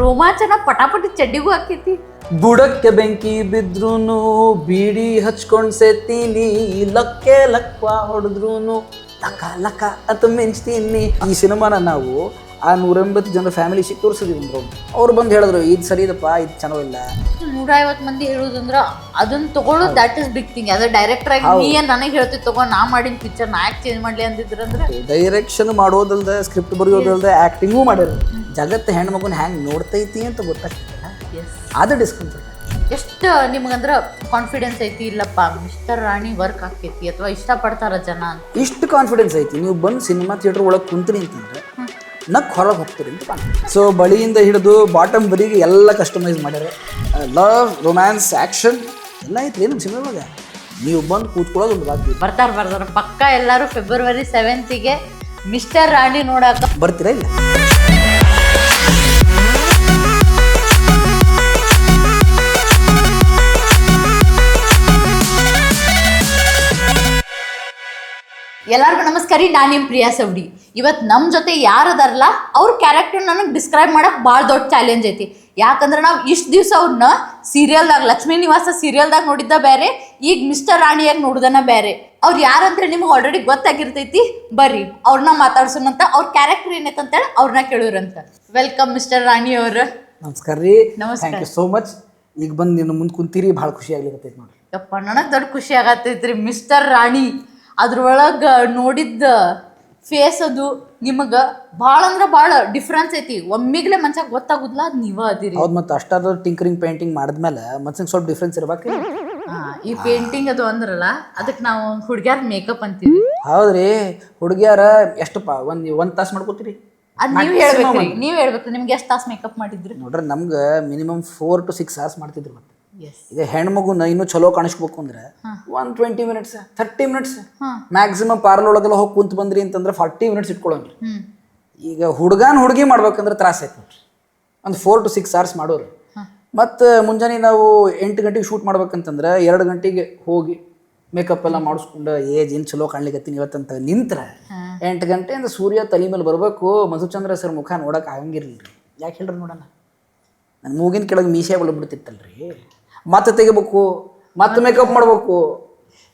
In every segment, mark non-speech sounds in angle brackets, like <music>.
ರೋಮಾಂಚನ ಪಟಾಪಟಿ ಚಡ್ಡಿಗೂ ಹಾಕೈತಿ. ಬುಡಕ್ಕೆ ಬೆಂಕಿ ಬಿದ್ರೂನು, ಬೀಡಿ ಹಚ್ಕೊಂಡ್ ಸೇತೀನಿ ಲಕ್ಕೆ ಲಕ್ವ ಹೊಡೆದ್ರೂನು. ಲಕ ಲಕ ಅಂತ ಮೆಂಚ್ತೀನಿ. ಈ ಸಿನಿಮಾನ ನಾವು ಆ ನೂರೆಂಬತ್ತು ಜನ ಫ್ಯಾಮಿಲಿ ಸಿಕ್ಕಿ ತೋರಿಸಿದ್ವಿ ಬ್ರೋ ಅವ್ರು ಬಂದು ಹೇಳಿದ್ರು ಇದು ಸರಿ ಇದಪ್ಪ ಇದು ಚೆನ್ನಾಗಿಲ್ಲ ನೂರ ಐವತ್ತು ಮಂದಿ ಹೇಳುದಂದ್ರೆ ಅದನ್ನ ತಗೊಳ್ಳೋದು ದಟ್ ಇಸ್ ಬಿಗ್ ಥಿಂಗ್ ಅದ್ರ ಡೈರೆಕ್ಟರ್ ಆಗಿ ನೀ ಏನ್ ನನಗೆ ಹೇಳ್ತಿ ತಗೋ ನಾ ಮಾಡಿನ ಪಿಕ್ಚರ್ ನಾ ಯಾಕೆ ಚೇಂಜ್ ಮಾಡ್ಲಿ ಅಂದಿದ್ರಂದ್ರೆ ಡೈರೆಕ್ಷನ್ ಮಾಡೋದಲ್ದೆ ಸ್ಕ್ರಿಪ್ಟ್ ಬರೆಯೋದಲ್ದೆ ಆ್ಯಕ್ಟಿಂಗೂ ಮಾಡ್ಯಾರ ಜಗತ್ತು ಹೆಣ್ಮಗುನ ಹ್ಯಾಂಗೆ ನೋಡ್ತೈತಿ ಅಂತ ಗೊತ್ತಾಗ್ತಿಲ್ಲ. ಅದು ಡಿಸ್ಕಂಫರ್ಟ್ ಎಷ್ಟು ನಿಮಗಂದ್ರೆ ಕಾನ್ಫಿಡೆನ್ಸ್ ಐತಿ ಇಲ್ಲಪ್ಪ ಮಿಸ್ಟರ್ ರಾಣಿ ವರ್ಕ್ ಆಗ್ತೈತಿ ಅಥವಾ ಇಷ್ಟಪಡ್ತಾರ ಜನ ಅಂತ? ಇಷ್ಟು ಕಾನ್ಫಿಡೆನ್ಸ್ ಐತಿ. ನೀವು ಬಂದು ಸಿನಿಮಾ ಥಿಯೇಟರ್ ಒಳಗೆ ಕುಂತ್ರಿ ಅಂತಂದ್ರೆ ನಕ್ ಹೊರಗೆ ಹೋಗ್ತೀರಿ ಅಂತ ಸೊ ಬಳಿಯಿಂದ ಹಿಡಿದು ಬಾಟಮ್ ಬರಿಗೆ ಎಲ್ಲ ಕಸ್ಟಮೈಸ್ ಮಾಡ್ಯಾರೆ. ಲವ್ ರೊಮ್ಯಾನ್ಸ್ ಆ್ಯಕ್ಷನ್ ಎಲ್ಲ ಐತ್ರಿ ಏನು ಸಿನಿಮಾಗ ನೀವು ಬಂದು ಕೂತ್ಕೊಳ್ಳೋದು ಒಂದು ಬಾಕಿ. ಬರ್ತಾರೆ ಬರ್ತಾರೆ. ಪಕ್ಕ ಎಲ್ಲರೂ ಫೆಬ್ರವರಿ ಸೆವೆಂತಿಗೆ ಮಿಸ್ಟರ್ ರಾಣಿ ನೋಡಕ್ಕೆ ಬರ್ತೀರಾ ಇಲ್ಲ? ಎಲ್ಲರಿಗೂ ನಮಸ್ಕಾರ ರೀ ನಾನು ನಿಮ್ಮ ಪ್ರಿಯಾ ಸವಡಿ. ಇವತ್ತು ನಮ್ಮ ಜೊತೆ ಯಾರು ಅದಾರಲ್ಲ ಅವ್ರ ಕ್ಯಾರೆಕ್ಟರ್ ನನಗೆ ಡಿಸ್ಕ್ರೈಬ್ ಮಾಡೋಕೆ ಭಾಳ ದೊಡ್ಡ ಚಾಲೆಂಜ್ ಐತಿ. ಯಾಕಂದ್ರೆ ನಾವು ಇಷ್ಟು ದಿವಸ ಅವ್ರನ್ನ ಸೀರಿಯಲ್ದಾಗ ಲಕ್ಷ್ಮೀ ನಿವಾಸ ಸೀರಿಯಲ್ದಾಗ ನೋಡಿದ್ದ ಬೇರೆ ಈಗ ಮಿಸ್ಟರ್ ರಾಣಿಯಾಗಿ ನೋಡ್ದನ ಬೇರೆ ಅವ್ರು ಯಾರಂದ್ರೆ ನಿಮ್ಗೆ ಆಲ್ರೆಡಿ ಗೊತ್ತಾಗಿರ್ತೈತಿ ಬರ್ರಿ ಅವ್ರನ್ನ ಮಾತಾಡ್ಸೋಣಂತ ಅವ್ರ ಕ್ಯಾರೆಕ್ಟರ್ ಏನೈತೆ ಅಂತೇಳಿ ಅವ್ರನ್ನ ಕೇಳೋರಂತ. ವೆಲ್ಕಮ್ ಮಿಸ್ಟರ್ ರಾಣಿ ಅವ್ರ. ನಮಸ್ಕಾರ ರೀ. ನಮಸ್ಕಾರ. ಸೋ ಮಚ್ ಈಗ ಬಂದು ನಿನ್ನ ಮುಂದೆ ಕುಂತೀರಿ ಭಾಳ ಖುಷಿ ಆಗ್ಲಿಕ್ಕೆ ನೋಡ್ರಿ. ಯಪ್ಪ ನನಗೆ ದೊಡ್ಡ ಖುಷಿ ಆಗತ್ತೈತ್ರಿ ಮಿಸ್ಟರ್ ರಾಣಿ. ಅದ್ರೊಳಗೆ ನೋಡಿದ್ದ ಫೇಸ್ ಅದು ನಿಮಗೆ ಭಾಳ ಅಂದ್ರೆ ಭಾಳ ಡಿಫ್ರೆನ್ಸ್ ಐತಿ. ಒಮ್ಮಿಗ್ಲೆ ಮನ್ಸಾಗ ಗೊತ್ತಾಗುದಿಲ್ಲ ಅದು ನೀವ ಅದಿರಿ. ಹೌದು ಮತ್ತೆ ಅಷ್ಟಾದ್ರೂ ಟಿಂಕರಿಂಗ್ ಪೇಂಟಿಂಗ್ ಮಾಡಿದ್ಮೇಲೆ ಮನ್ಸಂಗೆ ಸ್ವಲ್ಪ ಡಿಫ್ರೆನ್ಸ್ ಇರ್ಬೇಕು ಈ ಪೇಂಟಿಂಗ್ ಅದು ಅಂದ್ರಲ್ಲ ಅದಕ್ಕೆ ನಾವು ಹುಡುಗ್ಯಾರ ಮೇಕಪ್ ಅಂತೀವಿ. ಹೌದ್ರಿ ಹುಡುಗಿಯಾರ ಎಷ್ಟಪ್ಪ ಒಂದು ಒಂದು ತಾಸು ಮಾಡ್ಕೋತೀರಿ? ಅದ್ ನೀವ್ ಹೇಳ್ಬೇಕ್ರಿ ನೀವ್ ಹೇಳ್ಬೇಕು ನಿಮ್ಗೆ ಎಷ್ಟು ತಾಸು ಮೇಕಪ್ ಮಾಡಿದ್ರಿ? ನೋಡ್ರಿ ನಮ್ಗೆ minimum four to six hours ಮಾಡ್ತಿದ್ರು ಮತ್ತೆ. ಈಗ ಹೆಣ್ಮಗುನ ಇನ್ನೂ ಚಲೋ ಕಾಣಿಸ್ಬೇಕು ಅಂದ್ರೆ one twenty minutes thirty minutes maximum parlour ಒಳಗೆಲ್ಲ ಹೋಗಿ ಕುಂತ ಬಂದ್ರಿ ಅಂತಂದ್ರೆ ಫಾರ್ಟಿ ಮಿನಿಟ್ಸ್ ಇಟ್ಕೊಳ್ಳೋಣ ಈಗ ಹುಡುಗನ ಹುಡುಗಿ ಮಾಡ್ಬೇಕಂದ್ರೆ ತ್ರಾಸ ಐತೆ ನೋಡ್ರಿ. ಒಂದು ಫೋರ್ ಟು ಸಿಕ್ಸ್ ಅವರ್ಸ್ ಮಾಡೋರು. ಮತ್ತು ಮುಂಜಾನೆ ನಾವು ಎಂಟು ಗಂಟೆಗೆ ಶೂಟ್ ಮಾಡ್ಬೇಕಂತಂದ್ರೆ ಎರಡು ಗಂಟೆಗೆ ಹೋಗಿ ಮೇಕಪ್ ಎಲ್ಲ ಮಾಡಿಸ್ಕೊಂಡು ಏಜ್ ಏನು ಚಲೋ ಕಾಣ್ಲಿಕತ್ತೀನಿ ಇವತ್ತಂತ ನಿಂತ್ರ ಎಂಟು ಗಂಟೆಯಿಂದ ಸೂರ್ಯ ತಲೆ ಮೇಲೆ ಬರಬೇಕು ಮಧುಚಂದ್ರ ಸರ್ ಮುಖ ನೋಡಕ್ಕೆ ಆಗಂಗಿರಲಿಲ್ಲ ಯಾಕೆ ಹೇಳ್ರಿ ನೋಡೋಣ? ನನ್ನ ಮೂಗಿನ ಕೆಳಗೆ ಮೀಸೆ ಬಿಡ್ತಿತ್ತಲ್ರಿ. ಮತ್ತೆ ತೆಗಿಬೇಕು ಮತ್ತೆ ಮೇಕಪ್ ಮಾಡ್ಬೇಕು.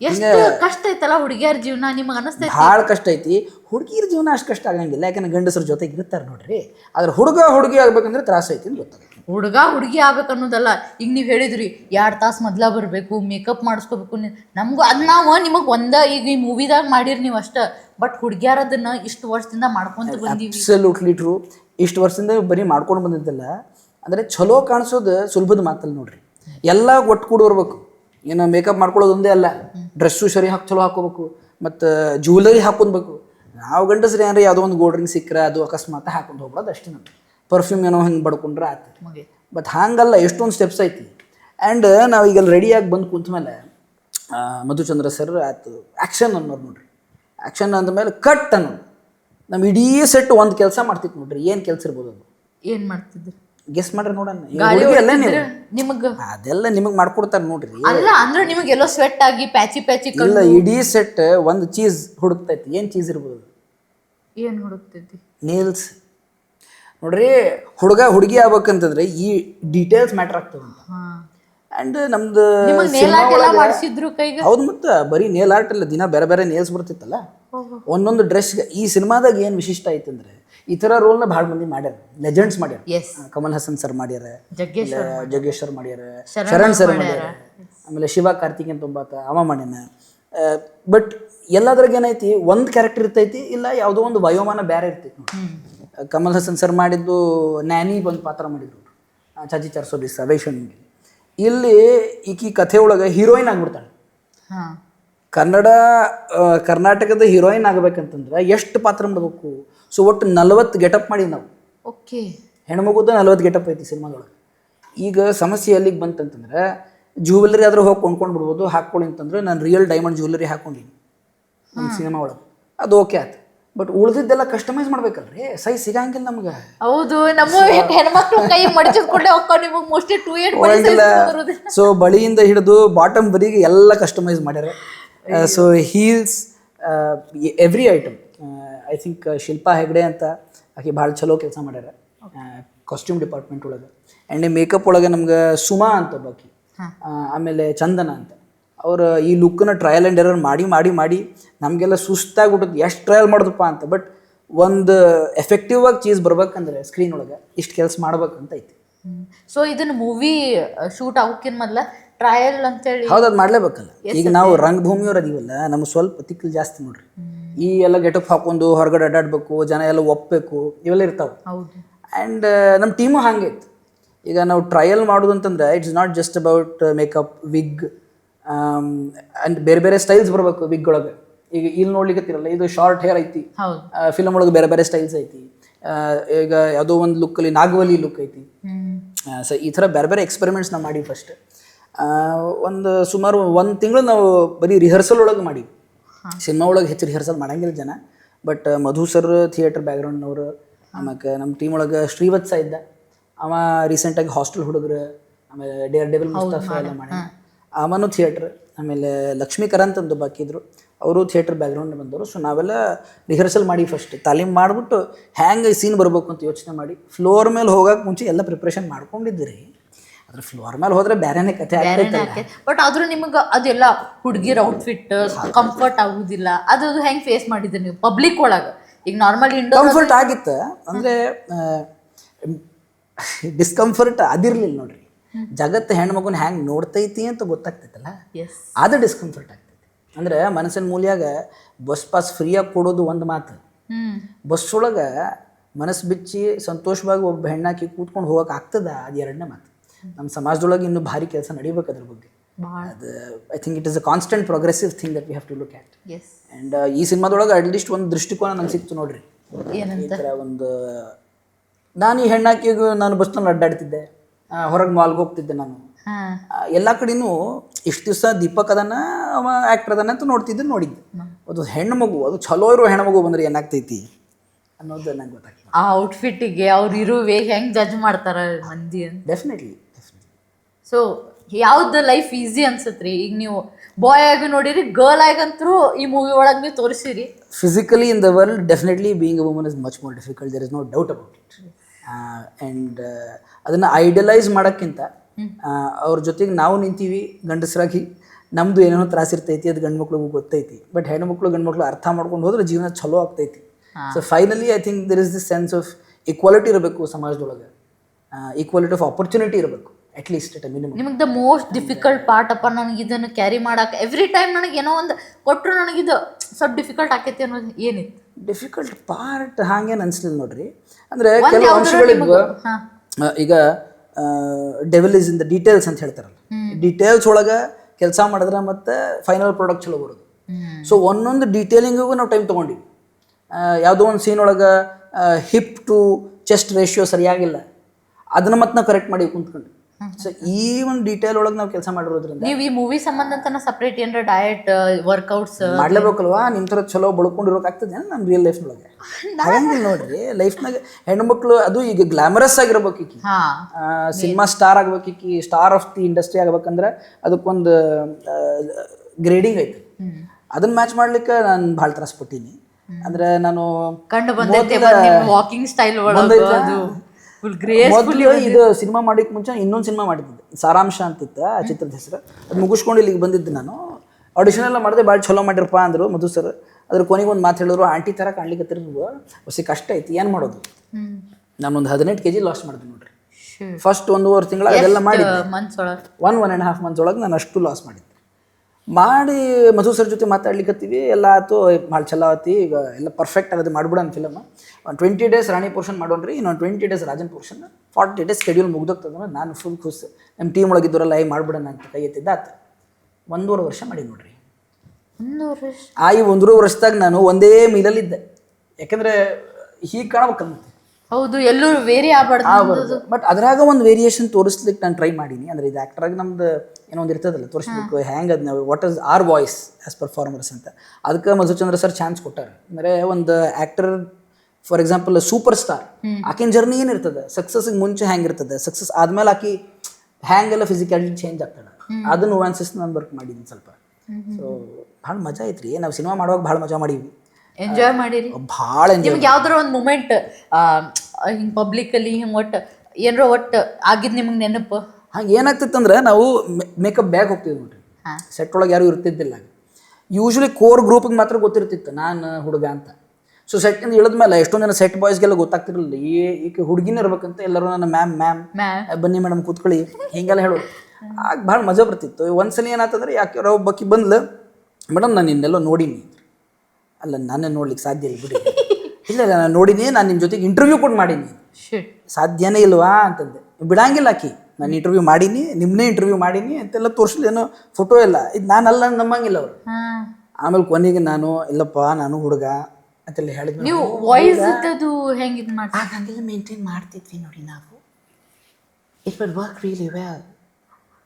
ಎಷ್ಟು ಕಷ್ಟ ಐತಲ್ಲ ಹುಡುಗಿಯರ ಜೀವನ ನಿಮಗೆ ಅನಿಸ್ತೈತಿ ಭಾಳ ಕಷ್ಟ ಐತಿ. ಹುಡುಗಿಯರ ಜೀವನ ಅಷ್ಟು ಕಷ್ಟ ಆಗಂಗಿಲ್ಲ ಯಾಕಂದ್ರೆ ಗಂಡಸರ ಜೊತೆಗೆ ಇರ್ತಾರೆ ನೋಡ್ರಿ. ಆದ್ರೆ ಹುಡುಗ ಹುಡುಗಿ ಆಗ್ಬೇಕಂದ್ರೆ ತ್ರಾಸ ಐತಿ ಅಂತ ಗೊತ್ತಾಗುತ್ತೆ. ಹುಡುಗ ಹುಡುಗಿ ಆಗ್ಬೇಕು ಅನ್ನೋದಲ್ಲ. ಈಗ ನೀವು ಹೇಳಿದ್ರಿ ಎರಡು ತಾಸು ಮೊದ್ಲ ಬರಬೇಕು ಮೇಕಪ್ ಮಾಡಿಸ್ಕೋಬೇಕು. ನಮಗೂ ಅದು ನಾವು ನಿಮಗೆ ಒಂದ ಈಗ ಈ ಮೂವಿದಾಗ ಮಾಡಿರಿ ನೀವು ಅಷ್ಟ. ಬಟ್ ಹುಡುಗಿಯರ ಅದನ್ನ ಇಷ್ಟು ವರ್ಷದಿಂದ ಮಾಡ್ಕೊಂತ ಬಂದೀವಿ. ಅಬ್ಸಲ್ಯೂಟ್ಲಿ ಟ್ರೂ ಇಷ್ಟು ವರ್ಷದಿಂದ ಬರೀ ಮಾಡ್ಕೊಂಡು ಬಂದಿದ್ದಲ್ಲ. ಅಂದ್ರೆ ಚಲೋ ಕಾಣಿಸೋದು ಸುಲಭದ ಮಾತಲ್ಲ ನೋಡ್ರಿ. ಎಲ್ಲ ಒಟ್ಟು ಕೂಡಿ ಬರ್ಬೇಕು ಏನು ಮೇಕಪ್ ಮಾಡ್ಕೊಳ್ಳೋದು ಒಂದೇ ಅಲ್ಲ. ಡ್ರೆಸ್ಸು ಸರಿ ಹಾಕಿ ಚಲೋ ಹಾಕೋಬೇಕು ಮತ್ತು ಜ್ಯುವೆಲರಿ ಹಾಕೊಂಡ್ಬೇಕು ನಾವು ಗಂಡಸ್ರು ಏನಾರ ಯಾವುದೋ ಒಂದು ಗೋಲ್ಡ್ ರಿಂಗ್ ಸಿಕ್ಕರೆ ಅದು ಅಕಸ್ಮಾತ್ ಹಾಕೊಂಡು ಹೋಗ್ಬಿಡೋದು ಅಷ್ಟೇ ನಮ್ಗೆ ಪರ್ಫ್ಯೂಮ್ ಏನೋ ಹಿಂಗೆ ಬಡ್ಕೊಂಡ್ರೆ ಆಯ್ತು ಬಟ್ ಹಾಗಲ್ಲ ಎಷ್ಟೊಂದು ಸ್ಟೆಪ್ಸ್ ಐತಿ. ಆ್ಯಂಡ್ ನಾವು ಈಗ ರೆಡಿಯಾಗಿ ಬಂದು ಕುಂತ ಮೇಲೆ ಮಧುಚಂದ್ರ ಸರ್ ಆಯ್ತು ಆ್ಯಕ್ಷನ್ ಅನ್ನೋದು ನೋಡ್ರಿ. ಆ್ಯಕ್ಷನ್ ಅಂದಮೇಲೆ ಕಟ್ ಅನ್ನೋದು ನಮ್ಮ ಇಡೀ ಸೆಟ್ ಒಂದು ಕೆಲಸ ಮಾಡ್ತಿತ್ತು ನೋಡ್ರಿ. ಏನು ಕೆಲಸ ಇರ್ಬೋದು ಅದು? ಏನು ಮಾಡ್ತಿದ್ರಿ? ಗೆಸ್ ಮಾಡ್ರಿ ನೋಡೋಣ. ಈ ಹುಡುಗಿ ಅಲ್ಲೇ ನೀವು. ನಿಮಗ ಅದೆಲ್ಲ ನಿಮಗೆ ಮಾಡ್ಕೊಡ್ತಾರೆ ನೋಡ್ರಿ. ಅಲ್ಲ ಅಂದ್ರೆ ನಿಮಗೆ ಎಲ್ಲೋ ಸ್ವೆಟ್ ಆಗಿ ಪ್ಯಾಚಿ ಪ್ಯಾಚಿ ಇಲ್ಲ ಇಡೀ ಸೆಟ್ ಒಂದು ಚೀಸ್ ಹುಡುಕ್ತೈತಿ. ಏನು ಚೀಸ್ ಇರ್ಬೋದು? ಏನು ಹುಡುಕ್ತೈತಿ? ನೇಲ್ಸ್ ನೋಡ್ರಿ ಹುಡುಗ ಹುಡುಗಿ ಆಗ್ಬೇಕಂತಂದ್ರೆ ಈ ಡೀಟೇಲ್ಸ್ ಮ್ಯಾಟರ್ ಆಗ್ತದೆ ಅಂತ. ಆ್ಯಂಡ್ ನಮ್ದು ನಿಮಗ್ ಮಾಡಿಸಿದ್ರು ಕೈಗೆ? ಹೌದು ಮತ್ತೆ ಬರೀ ನೇಲ್ ಆರ್ಟ್ ಅಲ್ಲ ದಿನ ಬೇರೆ ಬೇರೆ ನೇಲ್ಸ್ ಬರ್ತಿತ್ತಲ್ಲ? ಒಂದೊಂದು ಡ್ರೆಸ್ಗೆ ಈ ಸಿನಿಮಾದಾಗ ಏನು ವಿಶಿಷ್ಟ ಐತಂದ್ರೆ ಈ ಥರ ರೋಲ್ನ ಭಾಳ ಮಂದಿ ಮಾಡ್ಯಾರ. ಲೆಜೆಂಡ್ಸ್ ಮಾಡ್ಯಾರ. ಕಮಲ್ ಹಾಸನ್ ಸರ್ ಮಾಡ್ಯಾರ. ಜಗ್ಗೇಶ್ವರ್ ಮಾಡ್ಯಾರ. ಶರಣ್ ಸರ್ ಮಾಡ್ಯಾರ. ಆಮೇಲೆ ಶಿವ ಕಾರ್ತಿಕೇನ್ ತುಂಬಾತ ಅವ ಮಾಡ್ಯಾನ. ಬಟ್ ಎಲ್ಲದ್ರಾಗ ಏನೈತಿ ಒಂದು ಕ್ಯಾರೆಕ್ಟರ್ ಇರ್ತೈತಿ ಇಲ್ಲ ಯಾವುದೋ ಒಂದು ವಯೋಮಾನ ಬೇರೆ ಇರ್ತೈತಿ ಕಮಲ್ ಹಾಸನ್ ಸರ್ ಮಾಡಿದ್ದು ನ್ಯಾನಿ ಒಂದು ಪಾತ್ರ ಮಾಡಿದ್ರು. ಆ, ಚಾಚಿ ಚಾರ್ಸೋ ದಿವಸ ಇಲ್ಲಿ ಈಕಿ ಕಥೆ ಒಳಗೆ ಹೀರೋಯಿನ್ ಆಗ್ಬಿಡ್ತಾಳೆ. ಹಾ. ಕನ್ನಡ ಕರ್ನಾಟಕದ ಹೀರೋಯಿನ್ ಆಗ್ಬೇಕಂತಂದ್ರೆ ಎಷ್ಟು ಪಾತ್ರ ಮಾಡಬೇಕು? ಸೊ ಒಟ್ಟು ನಲ್ವತ್ತು ಗೆಟಪ್ ಮಾಡಿ ನಾವು. ಓಕೆ ಹೆಣ್ಮಗುದ ನಲ್ವತ್ತು ಗೆಟಪ್ ಐತಿ ಸಿನಿಮಾದೊಳಗೆ. ಈಗ ಸಮಸ್ಯೆ ಅಲ್ಲಿಗೆ ಬಂತಂತಂದ್ರೆ ಜ್ಯುವೆಲ್ಲರಿ ಆದ್ರೆ ಹೋಗಿ ಕೊಂಡ್ಕೊಂಡು ಬಿಡ್ಬೋದು ಹಾಕ್ಕೊಳ್ಳಿ ಅಂತಂದ್ರೆ ನಾನು ರಿಯಲ್ ಡೈಮಂಡ್ ಜ್ಯುವೆಲ್ಲರಿ ಹಾಕ್ಕೊಂಡಿನಿ ನಮ್ಮ ಸಿನಿಮಾ ಒಳಗೆ. ಅದು ಓಕೆ ಆಯ್ತು ಬಟ್ ಉಳಿದಿದ್ದೆಲ್ಲ ಕಸ್ಟಮೈಸ್ ಮಾಡ್ಬೇಕಲ್ರಿ? ಸೈಜ್ ಸಿಗಂಗಿಲ್ಲ ನಮ್ಗೆ. ಹೌದು ನಮ್ಮ ಹೆಣ್ಮಕ್ಳು ಕೈ ಮಡಚಿದ್ಕೊಂಡೆ ಹೋಗ್ತಾವ ನಿಮಗೆ ಮೋಸ್ಟ್ಲಿ ಟೂ ಏಟ್ ಹೋಗಂಗಿಲ್ಲ. ಸೊ ಬಳಿಯಿಂದ ಹಿಡಿದು ಬಾಟಮ್ ಬರಿಗೆ ಎಲ್ಲ ಕಸ್ಟಮೈಸ್ ಮಾಡ್ಯಾರ. So heels every item I think Shilpa Hegde ಅಂತ ಆಕೆ ಭಾಳ ಚಲೋ ಕೆಲಸ ಮಾಡ್ಯಾರ. ಕಾಸ್ಟ್ಯೂಮ್ ಡಿಪಾರ್ಟ್ಮೆಂಟ್ ಒಳಗೆ. ಆ್ಯಂಡ್ ಮೇಕಪ್ ಒಳಗೆ ನಮ್ಗೆ ಸುಮಾ ಅಂತ ಬಾಕಿ ಆಮೇಲೆ ಚಂದನ ಅಂತ. ಅವರು ಈ ಲುಕ್ನ ಟ್ರಯಲ್ ಆ್ಯಂಡ್ ಎರರ್ ಮಾಡಿ ಮಾಡಿ ಮಾಡಿ ನಮಗೆಲ್ಲ ಸುಸ್ತಾಗ್ಬಿಟ್ಟದ್ದು ಎಷ್ಟು ಟ್ರಯಲ್ ಮಾಡಿದ್ರಪ್ಪ ಅಂತ. ಬಟ್ ಒಂದು ಎಫೆಕ್ಟಿವ್ ಆಗಿ ಚೀಸ್ ಬರ್ಬೇಕಂದ್ರೆ ಸ್ಕ್ರೀನ್ ಒಳಗೆ ಇಷ್ಟು ಕೆಲಸ ಮಾಡ್ಬೇಕಂತ ಐತಿ. ಸೊ ಇದನ್ನ ಮೂವಿ ಶೂಟ್ ಆಗೋಕ್ಕಿನ ಮೊದ್ಲ ಟ್ರಯಲ್ ಅಂತೇಳಿ. ಹೌದು ಅದು ಮಾಡ್ಲೇಬೇಕಲ್ಲ. ಈಗ ನಾವು ರಂಗಭೂಮಿಯವ್ರು ಅದೀವಲ್ಲ ನಮ್ಗೆ ಸ್ವಲ್ಪ ತಿಕ್ಕಲು ಜಾಸ್ತಿ ನೋಡ್ರಿ. ಈ ಎಲ್ಲ ಗೆಟಪ್ ಹಾಕೊಂಡು ಹೊರಗಡೆ ಅಡ್ಡಾಡ್ಬೇಕು ಜನ ಎಲ್ಲ ಒಪ್ಪಬೇಕು ಇವೆಲ್ಲ ಇರ್ತಾವೆ. ಆ್ಯಂಡ್ ನಮ್ಮ ಟೀಮು ಹಾಗೆ ಇತ್ತು. ಈಗ ನಾವು ಟ್ರಯಲ್ ಮಾಡೋದು ಅಂತಂದ್ರೆ it's not just about makeup wig and ಬೇರೆ ಬೇರೆ ಸ್ಟೈಲ್ಸ್ ಬರಬೇಕು ವಿಗ್ ಒಳಗೆ ಈಗ ಇಲ್ಲಿ ನೋಡ್ಲಿಕ್ಕೆ ಇದು ಶಾರ್ಟ್ ಹೇರ್ ಐತಿ. ಫಿಲಮ್ ಒಳಗೆ ಬೇರೆ ಬೇರೆ ಸ್ಟೈಲ್ಸ್ ಐತಿ. ಈಗ ಯಾವುದೋ ಒಂದು ಲುಕ್ಕಲ್ಲಿ ನಾಗವಲಿ ಲುಕ್ ಐತಿ. ಸೊ ಈ ಥರ ಬೇರೆ ಬೇರೆ ಎಕ್ಸ್ಪೆರಿಮೆಂಟ್ಸ್ ನಾವು ಮಾಡಿ ಫಸ್ಟ್ ಒಂದು ಸುಮಾರು ಒಂದು ತಿಂಗಳು ನಾವು ಬರೀ ರಿಹರ್ಸಲ್ ಒಳಗೆ ಮಾಡೀವಿ ಸಿನಿಮಾ ಒಳಗೆ ಹೆಚ್ಚು ರಿಹರ್ಸಲ್ ಮಾಡಂಗಿಲ್ಲ ಜನ. ಬಟ್ ಮಧು ಸರ್ ಥಿಯೇಟರ್ ಬ್ಯಾಕ್ಗ್ರೌಂಡ್ನವರು ಆಮ್ಯಾಕೆ ನಮ್ಮ ಟೀಮ್ ಒಳಗೆ ಶ್ರೀವತ್ಸ ಇದ್ದ. ಅವ ರೀಸೆಂಟಾಗಿ ಹಾಸ್ಟೆಲ್ ಹುಡುಗರು ಆಮೇಲೆ ಡೇರ್ ಡೇಬಲ್ ಮುಸ್ತಫ ಎಲ್ಲ ಮಾಡಿ ಅವನು ಥಿಯೇಟ್ರ್ ಆಮೇಲೆ ಲಕ್ಷ್ಮೀಕರಂತ್ ಅಂತ ಬಾಕಿ ಇದ್ರು. ಅವರು ಥಿಯೇಟರ್ ಬ್ಯಾಕ್ಗ್ರೌಂಡ್ ಬಂದವರು. ಸೊ ನಾವೆಲ್ಲ ರಿಹರ್ಸಲ್ ಮಾಡಿ ಫಸ್ಟ್ ತಾಲೀಮ್ ಮಾಡಿಬಿಟ್ಟು ಹ್ಯಾಂಗೆ ಸೀನ್ ಬರಬೇಕು ಅಂತ ಯೋಚನೆ ಮಾಡಿ ಫ್ಲೋರ್ ಮೇಲೆ ಹೋಗಕ್ಕೆ ಮುಂಚೆ ಎಲ್ಲ ಪ್ರಿಪ್ರೇಷನ್ ಮಾಡ್ಕೊಂಡಿದ್ರಿ ಅದ್ರ ಫ್ಲೋರ್ ಮೇಲೆ ಹೋದ್ರೆ ಬೇರೆನೇ ಆಗ್ತೈತಲ್ಲ ಬಟ್ ಆದ್ರೂ ನಿಮಗೆ ಅದೆಲ್ಲ ಹುಡುಗಿರ ಔಟ್ಫಿಟ್ ಕಂಫರ್ಟ್ ಆಗುದಿಲ್ಲ. ಅದು ಹೆಂಗ್ ಫೇಸ್ ಮಾಡಿದ್ರಿ ನೀವು? ಪಬ್ಲಿಕ್ ಒಳಗ. ಈಗ ನಾರ್ಮಲ್ ಇಂಡೋರ್ ಕಂಫರ್ಟ್ ಆಗಿತ್ತು. ಅಂದ್ರೆ ಡಿಸ್ಕಂಫರ್ಟ್ ಅದಿರ್ಲಿಲ್ಲ ನೋಡ್ರಿ. ಜಗತ್ತು ಹೆಣ್ಮಗುನ ಹೆಂಗ್ ನೋಡ್ತೈತಿ ಅಂತ ಗೊತ್ತಾಗ್ತೈತಲ್ಲ? ಅದು ಡಿಸ್ಕಂಫರ್ಟ್ ಆಗ್ತೈತಿ. ಅಂದ್ರೆ ಮನಸ್ಸಿನ ಮೂಲ್ಯಾಗ ಬಸ್ ಪಾಸ್ ಫ್ರೀಯಾಗಿ ಕೊಡೋದು ಒಂದು ಮಾತು. ಬಸ್ ಒಳಗೆ ಮನಸ್ಸು ಬಿಚ್ಚಿ ಸಂತೋಷವಾಗಿ ಒಬ್ಬ ಹೆಣ್ಣಾಕಿ ಕೂತ್ಕೊಂಡು ಹೋಗಕ್ಕೆ ಆಗ್ತದ? ಅದು ಎರಡನೇ ಮಾತು. ನಮ್ಮ ಸಮಾಜದೊಳಗೆ ಇನ್ನೂ ಭಾರಿ ಕೆಲಸ ನಡಿಬೇಕು ಅದ್ರ ಬಗ್ಗೆ. ಅದು I think it is a constant progressive thing that we have to look at us and ಈ ಸಿನಿಮಾದೊಳಗೆ ಅಟ್ಲೀಸ್ಟ್ ಒಂದು ದೃಷ್ಟಿಕೋನ ನಂಗೆ ಸಿಕ್ತು ನೋಡ್ರಿ. ಈ ಥರ ಒಂದು ನಾನು ಈ ಹೆಣ್ಣಾಕಿಗೂ ನಾನು ಬಸ್ನಲ್ಲಿ ಅಡ್ಡಾಡ್ತಿದ್ದೆ. ಹೊರಗೆ ಮಾಲ್ಗೆ ಹೋಗ್ತಿದ್ದೆ ನಾನು. ಎಲ್ಲ ಕಡೆನೂ ಇಷ್ಟು ದಿವಸ ದೀಪಕ್ ಅದನ್ನ ಅವ ಆ್ಯಕ್ಟರ್ ಅದನ್ನ ಅಂತ ನೋಡ್ತಿದ್ದೆ ನೋಡಿದ್ದೆ. ಅದು ಹೆಣ್ಣು ಮಗು ಅದು ಚಲೋ ಇರೋ ಹೆಣ್ಣು ಮಗು ಬಂದ್ರೆ ಏನಾಗ್ತೈತಿ ಅನ್ನೋದು ನಂಗೆ ಗೊತ್ತಾಗ್ತದೆ ಆ ಔಟ್ಫಿಟ್ಟಿಗೆ ಅವ್ರು ಇರುವೆ ಹೆಂಗೆ ಹೆಂಗ್ ಜಡ್ಜ್ ಮಾಡ್ತಾರ ಮಂದಿ ಅಂತ? ಡೆಫಿನೆಟ್ಲಿ ಸೊ ಯಾವ್ದು ಲೈಫ್ ಈಸಿ ಅನ್ಸತ್ರಿ? ಈಗ ನೀವು ಬಾಯ್ ಆಗಿ ನೋಡಿರಿ ಗರ್ಲ್ ಆಗಂತರೂ ಈ ಮೂವಿ ಒಳಗೆ ನೀವು ತೋರಿಸಿರಿ. Physically in the world definitely being a woman is much more difficult there is no doubt about it and ಅದನ್ನು ಐಡಿಯಲೈಸ್ ಮಾಡೋಕ್ಕಿಂತ ಅವ್ರ ಜೊತೆಗೆ ನಾವು ನಿಂತೀವಿ ಗಂಡಸರಾಗಿ ನಮ್ಮದು ಏನೇನೋ ತ್ರಾಸ ಇರ್ತೈತಿ ಅದು ಗಂಡು ಮಕ್ಳಿಗೂ ಗೊತ್ತೈತಿ. ಬಟ್ ಹೆಣ್ಮಕ್ಳು ಗಂಡು ಮಕ್ಳು ಅರ್ಥ ಮಾಡ್ಕೊಂಡು ಹೋದ್ರೆ ಜೀವನ ಚಲೋ ಆಗ್ತೈತಿ. So finally I think there is this sense of equality ಇರಬೇಕು ಸಮಾಜದೊಳಗೆ. ಈಕ್ವಾಲಿಟಿ ಆಫ್ ಆಪರ್ಚುನಿಟಿ ಇರಬೇಕು. ಅಟ್ ಮಿನಿಮಮ್ ನಿಮಗೆ ದ ಮೋಸ್ಟ್ ಡಿಫಿಕಲ್ಟ್ ಪಾರ್ಟ್ ಅಪ್ಪ ನನಗೆ ಇದನ್ನು ಕ್ಯಾರಿ ಮಾಡಕ್ಕೆ ಎವ್ರಿ ಟೈಮ್ ನನಗೆ ಏನೋ ಒಂದು ಕೊಟ್ಟರು ನನಗಿದು ಸ್ವಲ್ಪ ಡಿಫಿಕಲ್ಟ್ ಆಕೈತಿ ಅನ್ನೋದು ಏನಿತ್ತು ಡಿಫಿಕಲ್ಟ್ ಪಾರ್ಟ್ ಹಾಗೇನು ಅನ್ಸಲಿಲ್ಲ ನೋಡ್ರಿ. ಅಂದರೆ ಕೆಲವು ಅಂಶಗಳಿದ್ವು. ಈಗ devil is in the details ಅಂತ ಹೇಳ್ತಾರಲ್ಲ. ಡೀಟೇಲ್ಸ್ ಒಳಗೆ ಕೆಲಸ ಮಾಡಿದ್ರೆ ಮತ್ತು ಫೈನಲ್ ಪ್ರಾಡಕ್ಟ್ ಚಲೋ ಬರೋದು. ಸೊ ಒಂದೊಂದು ಡೀಟೇಲಿಂಗಿಗೂ ನಾವು ಟೈಮ್ ತೊಗೊಂಡಿವಿ. ಯಾವುದೋ ಒಂದು ಸೀನ್ ಒಳಗೆ ಹಿಪ್ ಟು ಚೆಸ್ಟ್ ರೇಷಿಯೋ ಸರಿಯಾಗಿಲ್ಲ. ಅದನ್ನ ಮತ್ತೆ ನಾವು ಕರೆಕ್ಟ್ ಮಾಡಿ ಕುಂತ್ಕೊಂಡು ಸೊ ಈ ಒಂದು ಡೀಟೇಲ್ ಒಳಗೆ ನಾವು ಕೆಲಸ ಮಾಡಿರೋದ್ರಿಂದ ನೀವು ಈ ಮೂವಿ ಸಂಬಂಧ ಸಪ್ರೇಟ್ ಏನಾರ ಡಯಟ್ ವರ್ಕೌಟ್ಸ್ ಮಾಡ್ಲೇಬೇಕಲ್ವಾ? ನಿಮ್ಮ ಥರ ಚಲೋ ಬಳ್ಕೊಂಡಿರೋಕಾಗ್ತದೆ ನಮ್ಮ ರಿಯಲ್ ಲೈಫ್ನೊಳಗೆ ಹಂಗಿಲ್ಲ ನೋಡ್ರಿ. ಲೈಫ್ನಾಗ ಹೆಣ್ಮಕ್ಳು ಅದು ಈಗ ಗ್ಲಾಮರಸ್ ಆಗಿರ್ಬೇಕು ಈಕಿ. ಸಿನಿಮಾ ಸ್ಟಾರ್ ಆಗ್ಬೇಕು ಈಕಿ ಸ್ಟಾರ್ ಆಫ್ ದಿ ಇಂಡಸ್ಟ್ರಿ ಆಗ್ಬೇಕಂದ್ರೆ ಅದಕ್ಕೊಂದು ಗ್ರೇಡಿಂಗ್ ಐತಿ. ಅದನ್ನ ಮ್ಯಾಚ್ ಮಾಡ್ಲಿಕ್ಕೆ ನಾನು ಭಾಳ ತ್ರಾಸ್ ಪಟ್ಟೀನಿ. ಅಂದ್ರೆ ನಾನು ಕಂಡು ಬಂದೈತೆ ವಾಕಿಂಗ್ ಸ್ಟೈಲ್ ಒಳಗೆ ಅದು. ಫುಲ್ ಮೊದಲು ಇದು ಸಿನಿಮಾ ಮಾಡಿಕ್ ಮುಂಚೆ ಇನ್ನೊಂದು ಸಿನಿಮಾ ಮಾಡಿದ್ದೆ ಸಾರಾಂಶ ಅಂತಿತ್ತ ಆ ಚಿತ್ರದ ಹೆಸರು. ಅದು ಮುಗಿಸ್ಕೊಂಡು ಇಲ್ಲಿಗೆ ಬಂದಿದ್ದೆ ನಾನು. ಆಡಿಷನ್ ಎಲ್ಲ ಮಾಡಿದೆ ಭಾಳ ಚಲೋ ಮಾಡಿರಪ್ಪ ಅಂದರು ಮಧು ಸರ್ ಅದ್ರ ಕೊನೆಗೆ ಒಂದು ಮಾತು ಹೇಳಿದ್ರು ಆಂಟಿ ಥರ ಕಾಣ್ಲಿಕ್ಕೆ ನೀವು ಹೊಸಿ ಕಷ್ಟ ಐತಿ ಏನು ಮಾಡೋದು? ನಾನು ನಾನೊಂದು ಹದಿನೆಂಟು ಕೆ ಜಿ ಲಾಸ್ ಮಾಡಿದೆ ನೋಡ್ರಿ. ಫಸ್ಟ್ ಒಂದೂವರೆ ತಿಂಗಳ ಅದೆಲ್ಲ ಮಾಡಿ one one and half months ಒಳಗೆ ನಾನು ಅಷ್ಟು ಲಾಸ್ ಮಾಡಿದ್ದೆ. ಮಾಡಿ ಮಧು ಸರ್ ಜೊತೆ ಮಾತಾಡ್ಲಿಕ್ಕತ್ತೀವಿ ಎಲ್ಲ ಆಯ್ತು ಭಾಳ ಚಲೋ ಆತಿ ಈಗ ಎಲ್ಲ ಪರ್ಫೆಕ್ಟ್ ಆಗದೆ ಮಾಡ್ಬಿಡೋಣ ಫಿಲಮ್ ಒಂದು ಟ್ವೆಂಟಿ ಡೇಸ್ ರಾಣಿ ಪೋರ್ಷನ್ ಮಾಡೋಣ್ರಿ ಇನ್ನೊಂದು ಟ್ವೆಂಟಿ ಡೇಸ್ ರಾಜನ್ ಪೋರ್ಷನ್. ಫಾರ್ಟಿ ಡೇಸ್ ಶೆಡ್ಯೂಲ್ ಮುಗ್ದೋಗ್ತದಂದ್ರೆ ನಾನು ಫುಲ್ ಖುಷ್. ನಮ್ಮ ಟೀಮ್ ಒಳಗಿದ್ದವರೆಲ್ಲ ಐ ಮಾಡ್ಬಿಡೋಣ ಅಂತ ಕೈ ಎತ್ತಿದ್ದ ಆತ. ಒಂದೂವರೆ ವರ್ಷ ಮಾಡಿ ನೋಡ್ರಿ. ಆ ಈ ಒಂದೂವರೆ ವರ್ಷದಾಗ ನಾನು ಒಂದೇ ಮೀಲಲ್ಲಿದ್ದೆ. ಯಾಕಂದ್ರೆ ಹೀಗೆ ಕಾಣಬೇಕಂತ. ಹೌದು ಎಲ್ಲೂ ವೇರಿ ಆಗ್ಬಾರ್ದು ಬಟ್ ಅದ್ರಾಗ ಒಂದು ವೇರಿಯೇಷನ್ ತೋರಿಸ್ಲಿಕ್ಕೆ ನಾನು ಟ್ರೈ ಮಾಡೀನಿ. ಅಂದ್ರೆ ಇದು ಆ್ಯಕ್ಟ್ರಾಗಿ ನಮ್ದು ಏನೋ ಒಂದು ಇರ್ತದಲ್ಲ ತೋರಿಸ್ಬೇಕು. ಹ್ಯಾಂಗೆ ಅದ್ನ ನಾವು what is our voice as performers ಅಂತ. ಅದಕ್ಕೆ ಮಧುಚಂದ್ರ ಸರ್ ಚಾನ್ಸ್ ಕೊಟ್ಟಾರೆ. ಅಂದರೆ ಒಂದು actor for example super star ಆಕಿನ ಜರ್ನಿ ಏನಿರ್ತದೆ? ಸಕ್ಸಸ್ಗೆ ಮುಂಚೆ ಹೆಂಗಿರ್ತದೆ ಸಕ್ಸಸ್ ಆದ್ಮೇಲೆ ಆಕಿ ಹ್ಯಾಂಗೆಲ್ಲ ಫಿಸಿಕ್ಯಾಲಿಟಿ ಚೇಂಜ್ ಆಗ್ತಾಳೆ. ಅದು ನುವಾನ್ಸಸ್ ನಾನು ವರ್ಕ್ ಮಾಡಿದ್ದೀನಿ ಸ್ವಲ್ಪ. ಸೊ ಭಾಳ ಮಜಾ ಐತ್ರಿ. ನಾವು ಸಿನಿಮಾ ಮಾಡುವಾಗ ಭಾಳ ಮಜಾ ಮಾಡೀವಿ ಎಂಜಾಯ್ ಮಾಡಿರಿ? ಭಾಳ ನಿಮ್ಗೆ ಯಾವ್ದಾರ ಒಂದು ಮೂಮೆಂಟ್ ಹಿಂಗ್ ಪಬ್ಲಿಕ್ ಅಲ್ಲಿ ಹಿಂಗ್ ಒಟ್ಟು ಏನರ ಒಟ್ಟು ಆಗಿದ್ ನಿಮ್ಗೆ ನೆನಪು? ಹಂಗೆ ಏನಾಗ್ತಿತ್ತಂದ್ರೆ ನಾವು ಮೇಕಪ್ ಬ್ಯಾಗ್ ಹೋಗ್ತಿದ್ವಿ ನೋಡ್ರಿ. ಸೆಟ್ ಒಳಗೆ ಯಾರು ಇರ್ತಿದ್ದಿಲ್ಲ. ಯೂಶ್ವಲಿ ಕೋರ್ ಗ್ರೂಪಿಗೆ ಮಾತ್ರ ಗೊತ್ತಿರ್ತಿತ್ತು ನಾನು ಹುಡುಗ ಅಂತ. ಸೊ ಸೆಟ್ಟಿಂದ ಇಳಿದ್ಮೇಲೆ ಎಷ್ಟೊಂದು ಜನ ಸೆಟ್ ಬಾಯ್ಸ್ಗೆಲ್ಲ ಗೊತ್ತಾಗ್ತಿರಲಿಲ್ಲ. ಈ ಈಕೆ ಹುಡುಗಿನ ಇರ್ಬೇಕಂತ ಎಲ್ಲರೂ ನನ್ನ ಮ್ಯಾಮ್ ಮ್ಯಾಮ್ ಬನ್ನಿ ಮೇಡಮ್ ಕೂತ್ಕೊಳ್ಳಿ. ಹಿಂಗೆಲ್ಲ ಹೇಳೋರು. ಆಗ ಭಾಳ ಮಜಾ ಬರ್ತಿತ್ತು. ಒಂದ್ಸಲ ಏನಾಯ್ತಂದ್ರೆ ಯಾಕೆ ಅವ್ರ ಬಕ್ಕಿ ಬಂದ್ಲು ಮೇಡಮ್ ನಾನು ನಿನ್ನೆಲ್ಲೋ ನೋಡೀನಿ. ಅಲ್ಲ ನಾನೇ ನೋಡ್ಲಿಕ್ಕೆ ಸಾಧ್ಯ ಇಲ್ಲ ಬಿಡಿ. <laughs> ಇಲ್ಲ ಇಲ್ಲ ನಾನು ನೋಡೀನಿ. ನಾನು ನಿಮ್ಮ ಜೊತೆಗೆ ಇಂಟರ್ವ್ಯೂ ಕೂಡ ಮಾಡೀನಿ. ಸಾಧ್ಯನೇ ಇಲ್ವಾ? ಅಂತಂದೆ. ಬಿಡಂಗಿಲ್ಲ ಆಕಿ ನಾನು ಇಂಟರ್ವ್ಯೂ ಮಾಡೀನಿ. ನಿಮ್ಮನ್ನೇ ಇಂಟರ್ವ್ಯೂ ಮಾಡೀನಿ. ಅಂತೆಲ್ಲ ತೋರಿಸಲಿ ಏನೋ ಫೋಟೋ ಇಲ್ಲ ಇದು ನಾನಲ್ಲ ನಂಬಂಗಿಲ್ಲ ಅವರು. ಆಮೇಲೆ ಕೊನೆಗೆ ನಾನು ಇಲ್ಲಪ್ಪ ನಾನು ಹುಡುಗ. ಅಂತೆಲ್ಲ ಹೇಳಿದ್ಮೇಲೆ ನೀವು ವಾಯ್ಸ್ ಇದ್ದದ್ದು ಹೆಂಗೆ ಇದು ಮಾಡಿ ಆಗ ಹಂಗೆಲ್ಲ ಮೇಂಟೈನ್ ಮಾಡ್ತಿದ್ವಿ ನೋಡಿ ನಾವು. It will work really well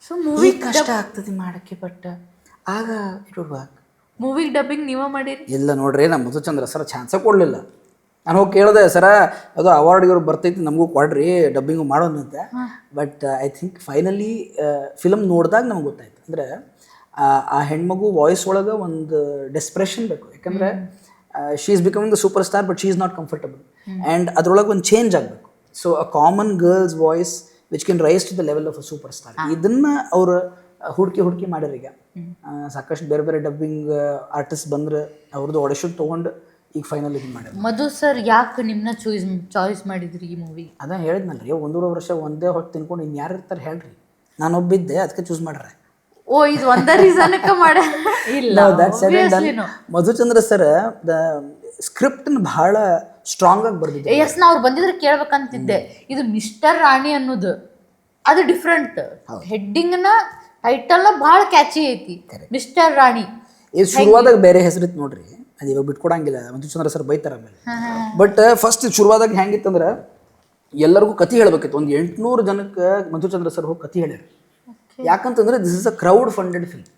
so movie ಕಷ್ಟ ಆಗ್ತದೆ ಮಾಡೋಕ್ಕೆ ಬಟ್ ಆಗ ಇಟ್ ವುಡ್ ವರ್ಕ್ ಮೂವಿಗೆ ಡಬ್ಬಿಂಗ್ ನೀವೇ ಮಾಡಿರಿ? ಇಲ್ಲ ನೋಡ್ರಿ ನಮ್ಮ ಮಧುಚಂದ್ರ ಸರ್ ಚಾನ್ಸ ಕೊಡಲಿಲ್ಲ. ನಾನು ಹೋಗಿ ಕೇಳಿದೆ ಸರ ಅದು ಅವಾರ್ಡ್ ಇವ್ರು ಬರ್ತೈತಿ ನಮಗೂ ಕೊಡ್ರಿ ಡಬ್ಬಿಂಗು ಮಾಡೋಣ ಅಂತ. But I think finally film ನೋಡಿದಾಗ ನಮ್ಗೆ ಗೊತ್ತಾಯ್ತು. ಅಂದರೆ ಆ ಹೆಣ್ಮಗು ವಾಯ್ಸ್ ಒಳಗೆ ಒಂದು ಡೆಸ್ಪ್ರೆಷನ್ ಬೇಕು. ಯಾಕಂದರೆ she is becoming the super star but she is not comfortable and ಅದರೊಳಗೆ ಒಂದು ಚೇಂಜ್ ಆಗಬೇಕು. So a common girl's voice which can rise to the level of a super star ಇದನ್ನ ಅವರು ಹುಡುಕಿ ಹುಡುಕಿ ಮಾಡ್ಯಾರ ಈಗ. ಸಾಕಷ್ಟು ಬೇರೆ ಬೇರೆ ಡಬ್ಬಿಂಗ್ ಆರ್ಟಿಸ್ಟ್ ಬಂದ್ರೆ ಅವ್ರದ್ದು ಆಡಿಷನ್ ತೊಗೊಂಡು ಈಗ ಫೈನಲ್ ಇದು ಮಾಡ್ಯಾರ ಮಧು ಸರ್ ಯಾಕೆ ನಿಮ್ಮನ್ನ ಚಾಯ್ಸ್ ಚಾಯ್ಸ್ ಮಾಡಿದ್ರಿ ಈ ಮೂವಿ ಅದ ಹೇಳಿದ್ನಲ್ರಿ ಒಂದೂವರೆ ವರ್ಷ ಒಂದೇ ಹೊತ್ತು ತಿನ್ಕೊಂಡು ಇನ್ನು ಯಾರು ಇರ್ತಾರೆ ಹೇಳ್ರಿ. ನಾನೊಬ್ಬಿದ್ದೆ ಅದಕ್ಕೆ ಚೂಸ್ ಮಾಡ್ರೆ. ಓ ಇದು ಒಂದ ರೀಸನ್ಕ ಮಾಡ ಇಲ್ಲ. ಮಧುಚಂದ್ರ ಸರ್ ಸ್ಕ್ರಿಪ್ಟ್ ಬಹಳ ಭಾಳ ಸ್ಟ್ರಾಂಗ್ ಆಗಿ ಬರ್ದಿದ್ದೆ ಎಸ್ ನಾ ಅವ್ರು ಬಂದಿದ್ರೆ ಕೇಳ್ಬೇಕಂತಿದ್ದೆ. ಇದು ಮಿಸ್ಟರ್ ರಾಣಿ ಅನ್ನೋದು. ಅದು ಡಿಫ್ರೆಂಟ್ ಹೆಡ್ಡಿಂಗ್ನ ಟೈಟಲ್ ಬಹಳ ಕ್ಯಾಚಿ ಐತಿ. ಮಿಸ್ಟರ್ ರಾಣಿ ಇದು ಶುರುವಾದಾಗ ಬೇರೆ ಹೆಸರಿತ್ತು ನೋಡ್ರಿ. ಅದು ಇವಾಗ ಬಿಟ್ಕೊಡಂಗಿಲ್ಲ. ಮಧುಚಂದ್ರ ಸರ್ ಬೈತಾರ ಆಮೇಲೆ. ಬಟ್ ಫಸ್ಟ್ ಶುರುವಾದಾಗ ಹೆಂಗಿತ್ತಂದ್ರೆ ಎಲ್ಲರಿಗೂ ಕತಿ ಹೇಳ್ಬೇಕಿತ್ತು. ಒಂದು ಎಂಟುನೂರು ಜನಕ್ಕೆ ಮಧುಚಂದ್ರ ಸರ್ ಹೋಗಿ ಕಥೆ ಹೇಳ್ಯಾರ. ಯಾಕಂತಂದ್ರೆ this is a crowd funded film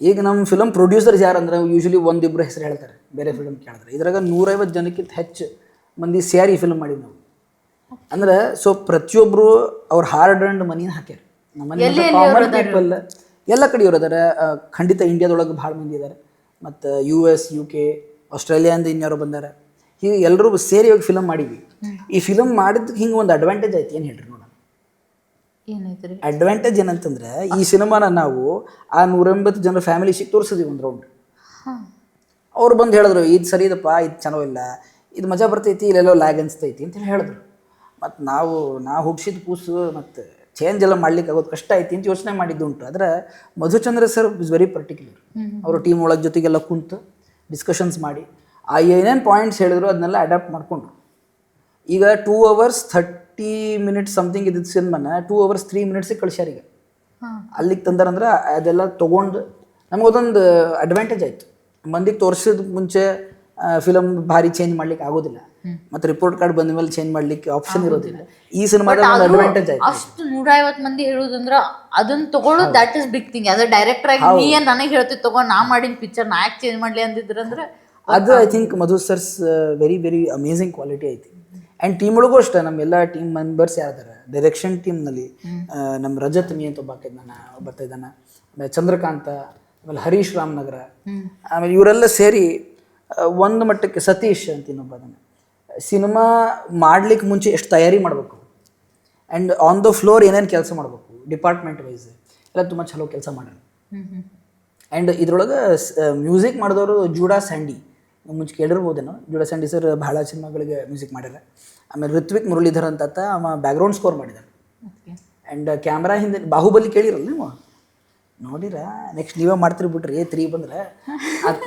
ಈಗ ನಮ್ಮ ಫಿಲಮ್ ಪ್ರೊಡ್ಯೂಸರ್ಸ್ ಯಾರಂದ್ರೆ ಯೂಶಲಿ ಒಂದಿಬ್ಬರು ಹೆಸರು ಹೇಳ್ತಾರೆ ಬೇರೆ ಫಿಲ್ಮ್ ಕೇಳಿದ್ರೆ. ಇದ್ರಾಗ ನೂರೈವತ್ತು ಜನಕ್ಕಿಂತ ಹೆಚ್ಚು ಮಂದಿ ಸೇರಿ ಫಿಲ್ಮ್ ಮಾಡಿವಿ ನಾವು. ಅಂದ್ರೆ ಸೊ ಪ್ರತಿಯೊಬ್ಬರು ಅವ್ರ ಹಾರ್ಡ್ ಅಂಡ್ ಮನಿನ ಹಾಕ್ಯಾರ. ನಮ್ಮಲ್ಲಿ ಕಾಮನ್ ಪೀಪಲ್ ಎಲ್ಲ ಕಡೆ ಇವ್ರು ಅದರ ಖಂಡಿತ ಇಂಡಿಯಾದೊಳಗೆ ಭಾಳ ಮಂದಿ ಇದ್ದಾರೆ ಮತ್ತು ಯು ಎಸ್ ಯು ಕೆ ಆಸ್ಟ್ರೇಲಿಯಾದಿಂದ ಇನ್ಯಾರು ಬಂದಾರೆ. ಹೀಗೆ ಎಲ್ಲರೂ ಸೇರಿ ಹೋಗಿ ಫಿಲಮ್ ಮಾಡಿದ್ವಿ ಈ ಫಿಲಮ್ ಮಾಡಿದ್ದಕ್ಕೆ ಹಿಂಗೆ ಒಂದು ಅಡ್ವಾಂಟೇಜ್ ಐತಿ ಏನು ಹೇಳ್ರಿ ನೋಡೋಣ ಏನೈತ್ರಿ ಅಡ್ವಾಂಟೇಜ್ ಏನಂತಂದ್ರೆ ಈ ಸಿನಿಮಾನ ನಾವು ಆ ನೂರೆಂಬತ್ತು ಜನರ ಫ್ಯಾಮಿಲಿ ಸಿಕ್ ತೋರಿಸಿದ್ವಿ ಒಂದು ರೌಂಡ್ ಅವ್ರು ಬಂದು ಹೇಳಿದ್ರು ಇದು ಸರಿ ಇದಪ್ಪ ಇದು ಇಲ್ಲ. ಇದು ಮಜಾ ಬರ್ತೈತಿ ಇಲ್ಲೆಲ್ಲೋ ಲ್ಯಾಗ್ ಅನಿಸ್ತೈತಿ ಅಂತ ಹೇಳಿದ್ರು. ಮತ್ತು ನಾವು ನಾ ಹುಡ್ಸಿದ ಕೂಸು ಮತ್ತು ಚೇಂಜ್ ಎಲ್ಲ ಮಾಡ್ಲಿಕ್ಕೆ ಆಗೋದು ಕಷ್ಟ ಐತಿ ಅಂತ ಯೋಚನೆ ಮಾಡಿದ್ದುಂಟು ಆದರೆ Madhuchandra sir is very particular ಅವರು ಟೀಮ್ ಒಳಗೆ ಜೊತೆಗೆಲ್ಲ ಕುಂತು ಡಿಸ್ಕಷನ್ಸ್ ಮಾಡಿ ಆ ಏನೇನು ಪಾಯಿಂಟ್ಸ್ ಹೇಳಿದ್ರು ಅದನ್ನೆಲ್ಲ ಅಡಾಪ್ಟ್ ಮಾಡಿಕೊಂಡ್ರು. ಈಗ two hours thirty minutes something ಇದ್ದಿದ್ದು ಸಿನಿಮಾನ ಟೂ ಅವರ್ಸ್ ತ್ರೀ ಮಿನಿಟ್ಸಿಗೆ ಕಳ್ಸ್ಯಾರ ಈಗ. ಅಲ್ಲಿಗೆ ತಂದಾರಂದ್ರೆ ಅದೆಲ್ಲ ತೊಗೊಂಡು ನಮಗೊಂದೊಂದು ಅಡ್ವಾಂಟೇಜ್ ಆಯಿತು. ಮಂದಿಗೆ ತೋರಿಸಿದ ಮುಂಚೆ ಫಿಲಮ್ ಭಾರಿ ಚೇಂಜ್ ಮಾಡ್ಲಿಕ್ಕೆ ಆಗೋದಿಲ್ಲ. ಮತ್ತೆ ರಿಪೋರ್ಟ್ ಕಾರ್ಡ್ ಬಂದ ಮೇಲೆ ಚೇಂಜ್ ಮಾಡ್ಲಿಕ್ಕೆ ಆಪ್ಷನ್ ಇರೋದಿಲ್ಲ. ಈ ಸಿನಿಮಾದ ಒಂದು ಅಡ್ವಾಂಟೇಜ್ ಆಯ್ತು. ಅಷ್ಟು ನೂರ ಐವತ್ತು ಮಂದಿ ಹೇಳುದಂದ್ರ ಅದನ್ನ ತಗೊಳ್ಳೋದು ದಟ್ ಇಸ್ ಬಿಗ್ ಥಿಂಗ್ ಅದ ಡೈರೆಕ್ಟರ್ ಆಗಿ ನೀ ಏನ್ ನನಗೆ ಹೇಳ್ತಿ ತಗೊಂಡ್ ನಾ ಮಾಡಿನ ಪಿಕ್ಚರ್ ನಾ ಯಾಕೆ ಚೇಂಜ್ ಮಾಡ್ಲಿ ಅಂದಿದ್ರಂದ್ರೆ ಅದು I think Madhu sir's very very amazing quality ಐತಿ. ಆ್ಯಂಡ್ ಟೀಮ್ ಒಳಗೂ ಅಷ್ಟೇ ನಮ್ಮೆಲ್ಲ ಟೀಮ್ ಮೆಂಬರ್ಸ್ ಯಾರಿದ್ದಾರೆ ಡೈರೆಕ್ಷನ್ ಟೀಮ್ನಲ್ಲಿ ನಮ್ಮ ರಜತ್ ಮಿ ಅಂತ ಒಬ್ಬ ಬರ್ತಾ ಇದ್ದಾನೆ, ಆಮೇಲೆ ಚಂದ್ರಕಾಂತ, ಆಮೇಲೆ ಹರೀಶ್ ರಾಮನಗರ, ಆಮೇಲೆ ಇವರೆಲ್ಲ ಸೇರಿ ಒಂದು ಮಟ್ಟಕ್ಕೆ ಸತೀಶ್ ಅಂತ ಇನ್ನೊಬ್ಬ ಅದನ್ನು ಸಿನಿಮಾ ಮಾಡ್ಲಿಕ್ಕೆ ಮುಂಚೆ ಎಷ್ಟು ತಯಾರಿ ಮಾಡಬೇಕು? ಆ್ಯಂಡ್ ಆನ್ ದ ಫ್ಲೋರ್ ಏನೇನು ಕೆಲಸ ಮಾಡಬೇಕು? ಡಿಪಾರ್ಟ್ಮೆಂಟ್ ವೈಸ್ ಎಲ್ಲ ತುಂಬ ಚಲೋ ಕೆಲಸ ಮಾಡೋಣ ಆ್ಯಂಡ್ ಇದ್ರೊಳಗೆ ಮ್ಯೂಸಿಕ್ ಮಾಡಿದವರು ಜೂಡಾ ಸ್ಯಾಂಡಿ. ಮುಂಚೆ ಕೇಳಿರ್ಬೋದೇನೋ? ಜೂಡಾ ಸ್ಯಾಂಡಿ ಸರ್ ಭಾಳ ಸಿನಿಮಾಗಳಿಗೆ ಮ್ಯೂಸಿಕ್ ಮಾಡ್ಯಾರ. ಆಮೇಲೆ ಋತ್ವಿಕ್ ಮುರಳೀಧರ್ ಅಂತ ಅವ ಬ್ಯಾಕ್ಗ್ರೌಂಡ್ ಸ್ಕೋರ್ ಮಾಡಿದ್ದಾನೆ ಆ್ಯಂಡ್ ಕ್ಯಾಮ್ರಾ ಹಿಂದೆ ಬಾಹುಬಲಿ ಕೇಳಿರಲ್ಲ ನೀವು? ನೋಡಿರ ನೆಕ್ಸ್ಟ್ ನೀವೇ ಮಾಡ್ತಿರಿ ಬಿಟ್ರಿ ತ್ರೀ ಬಂದ್ರೆ. ಆತ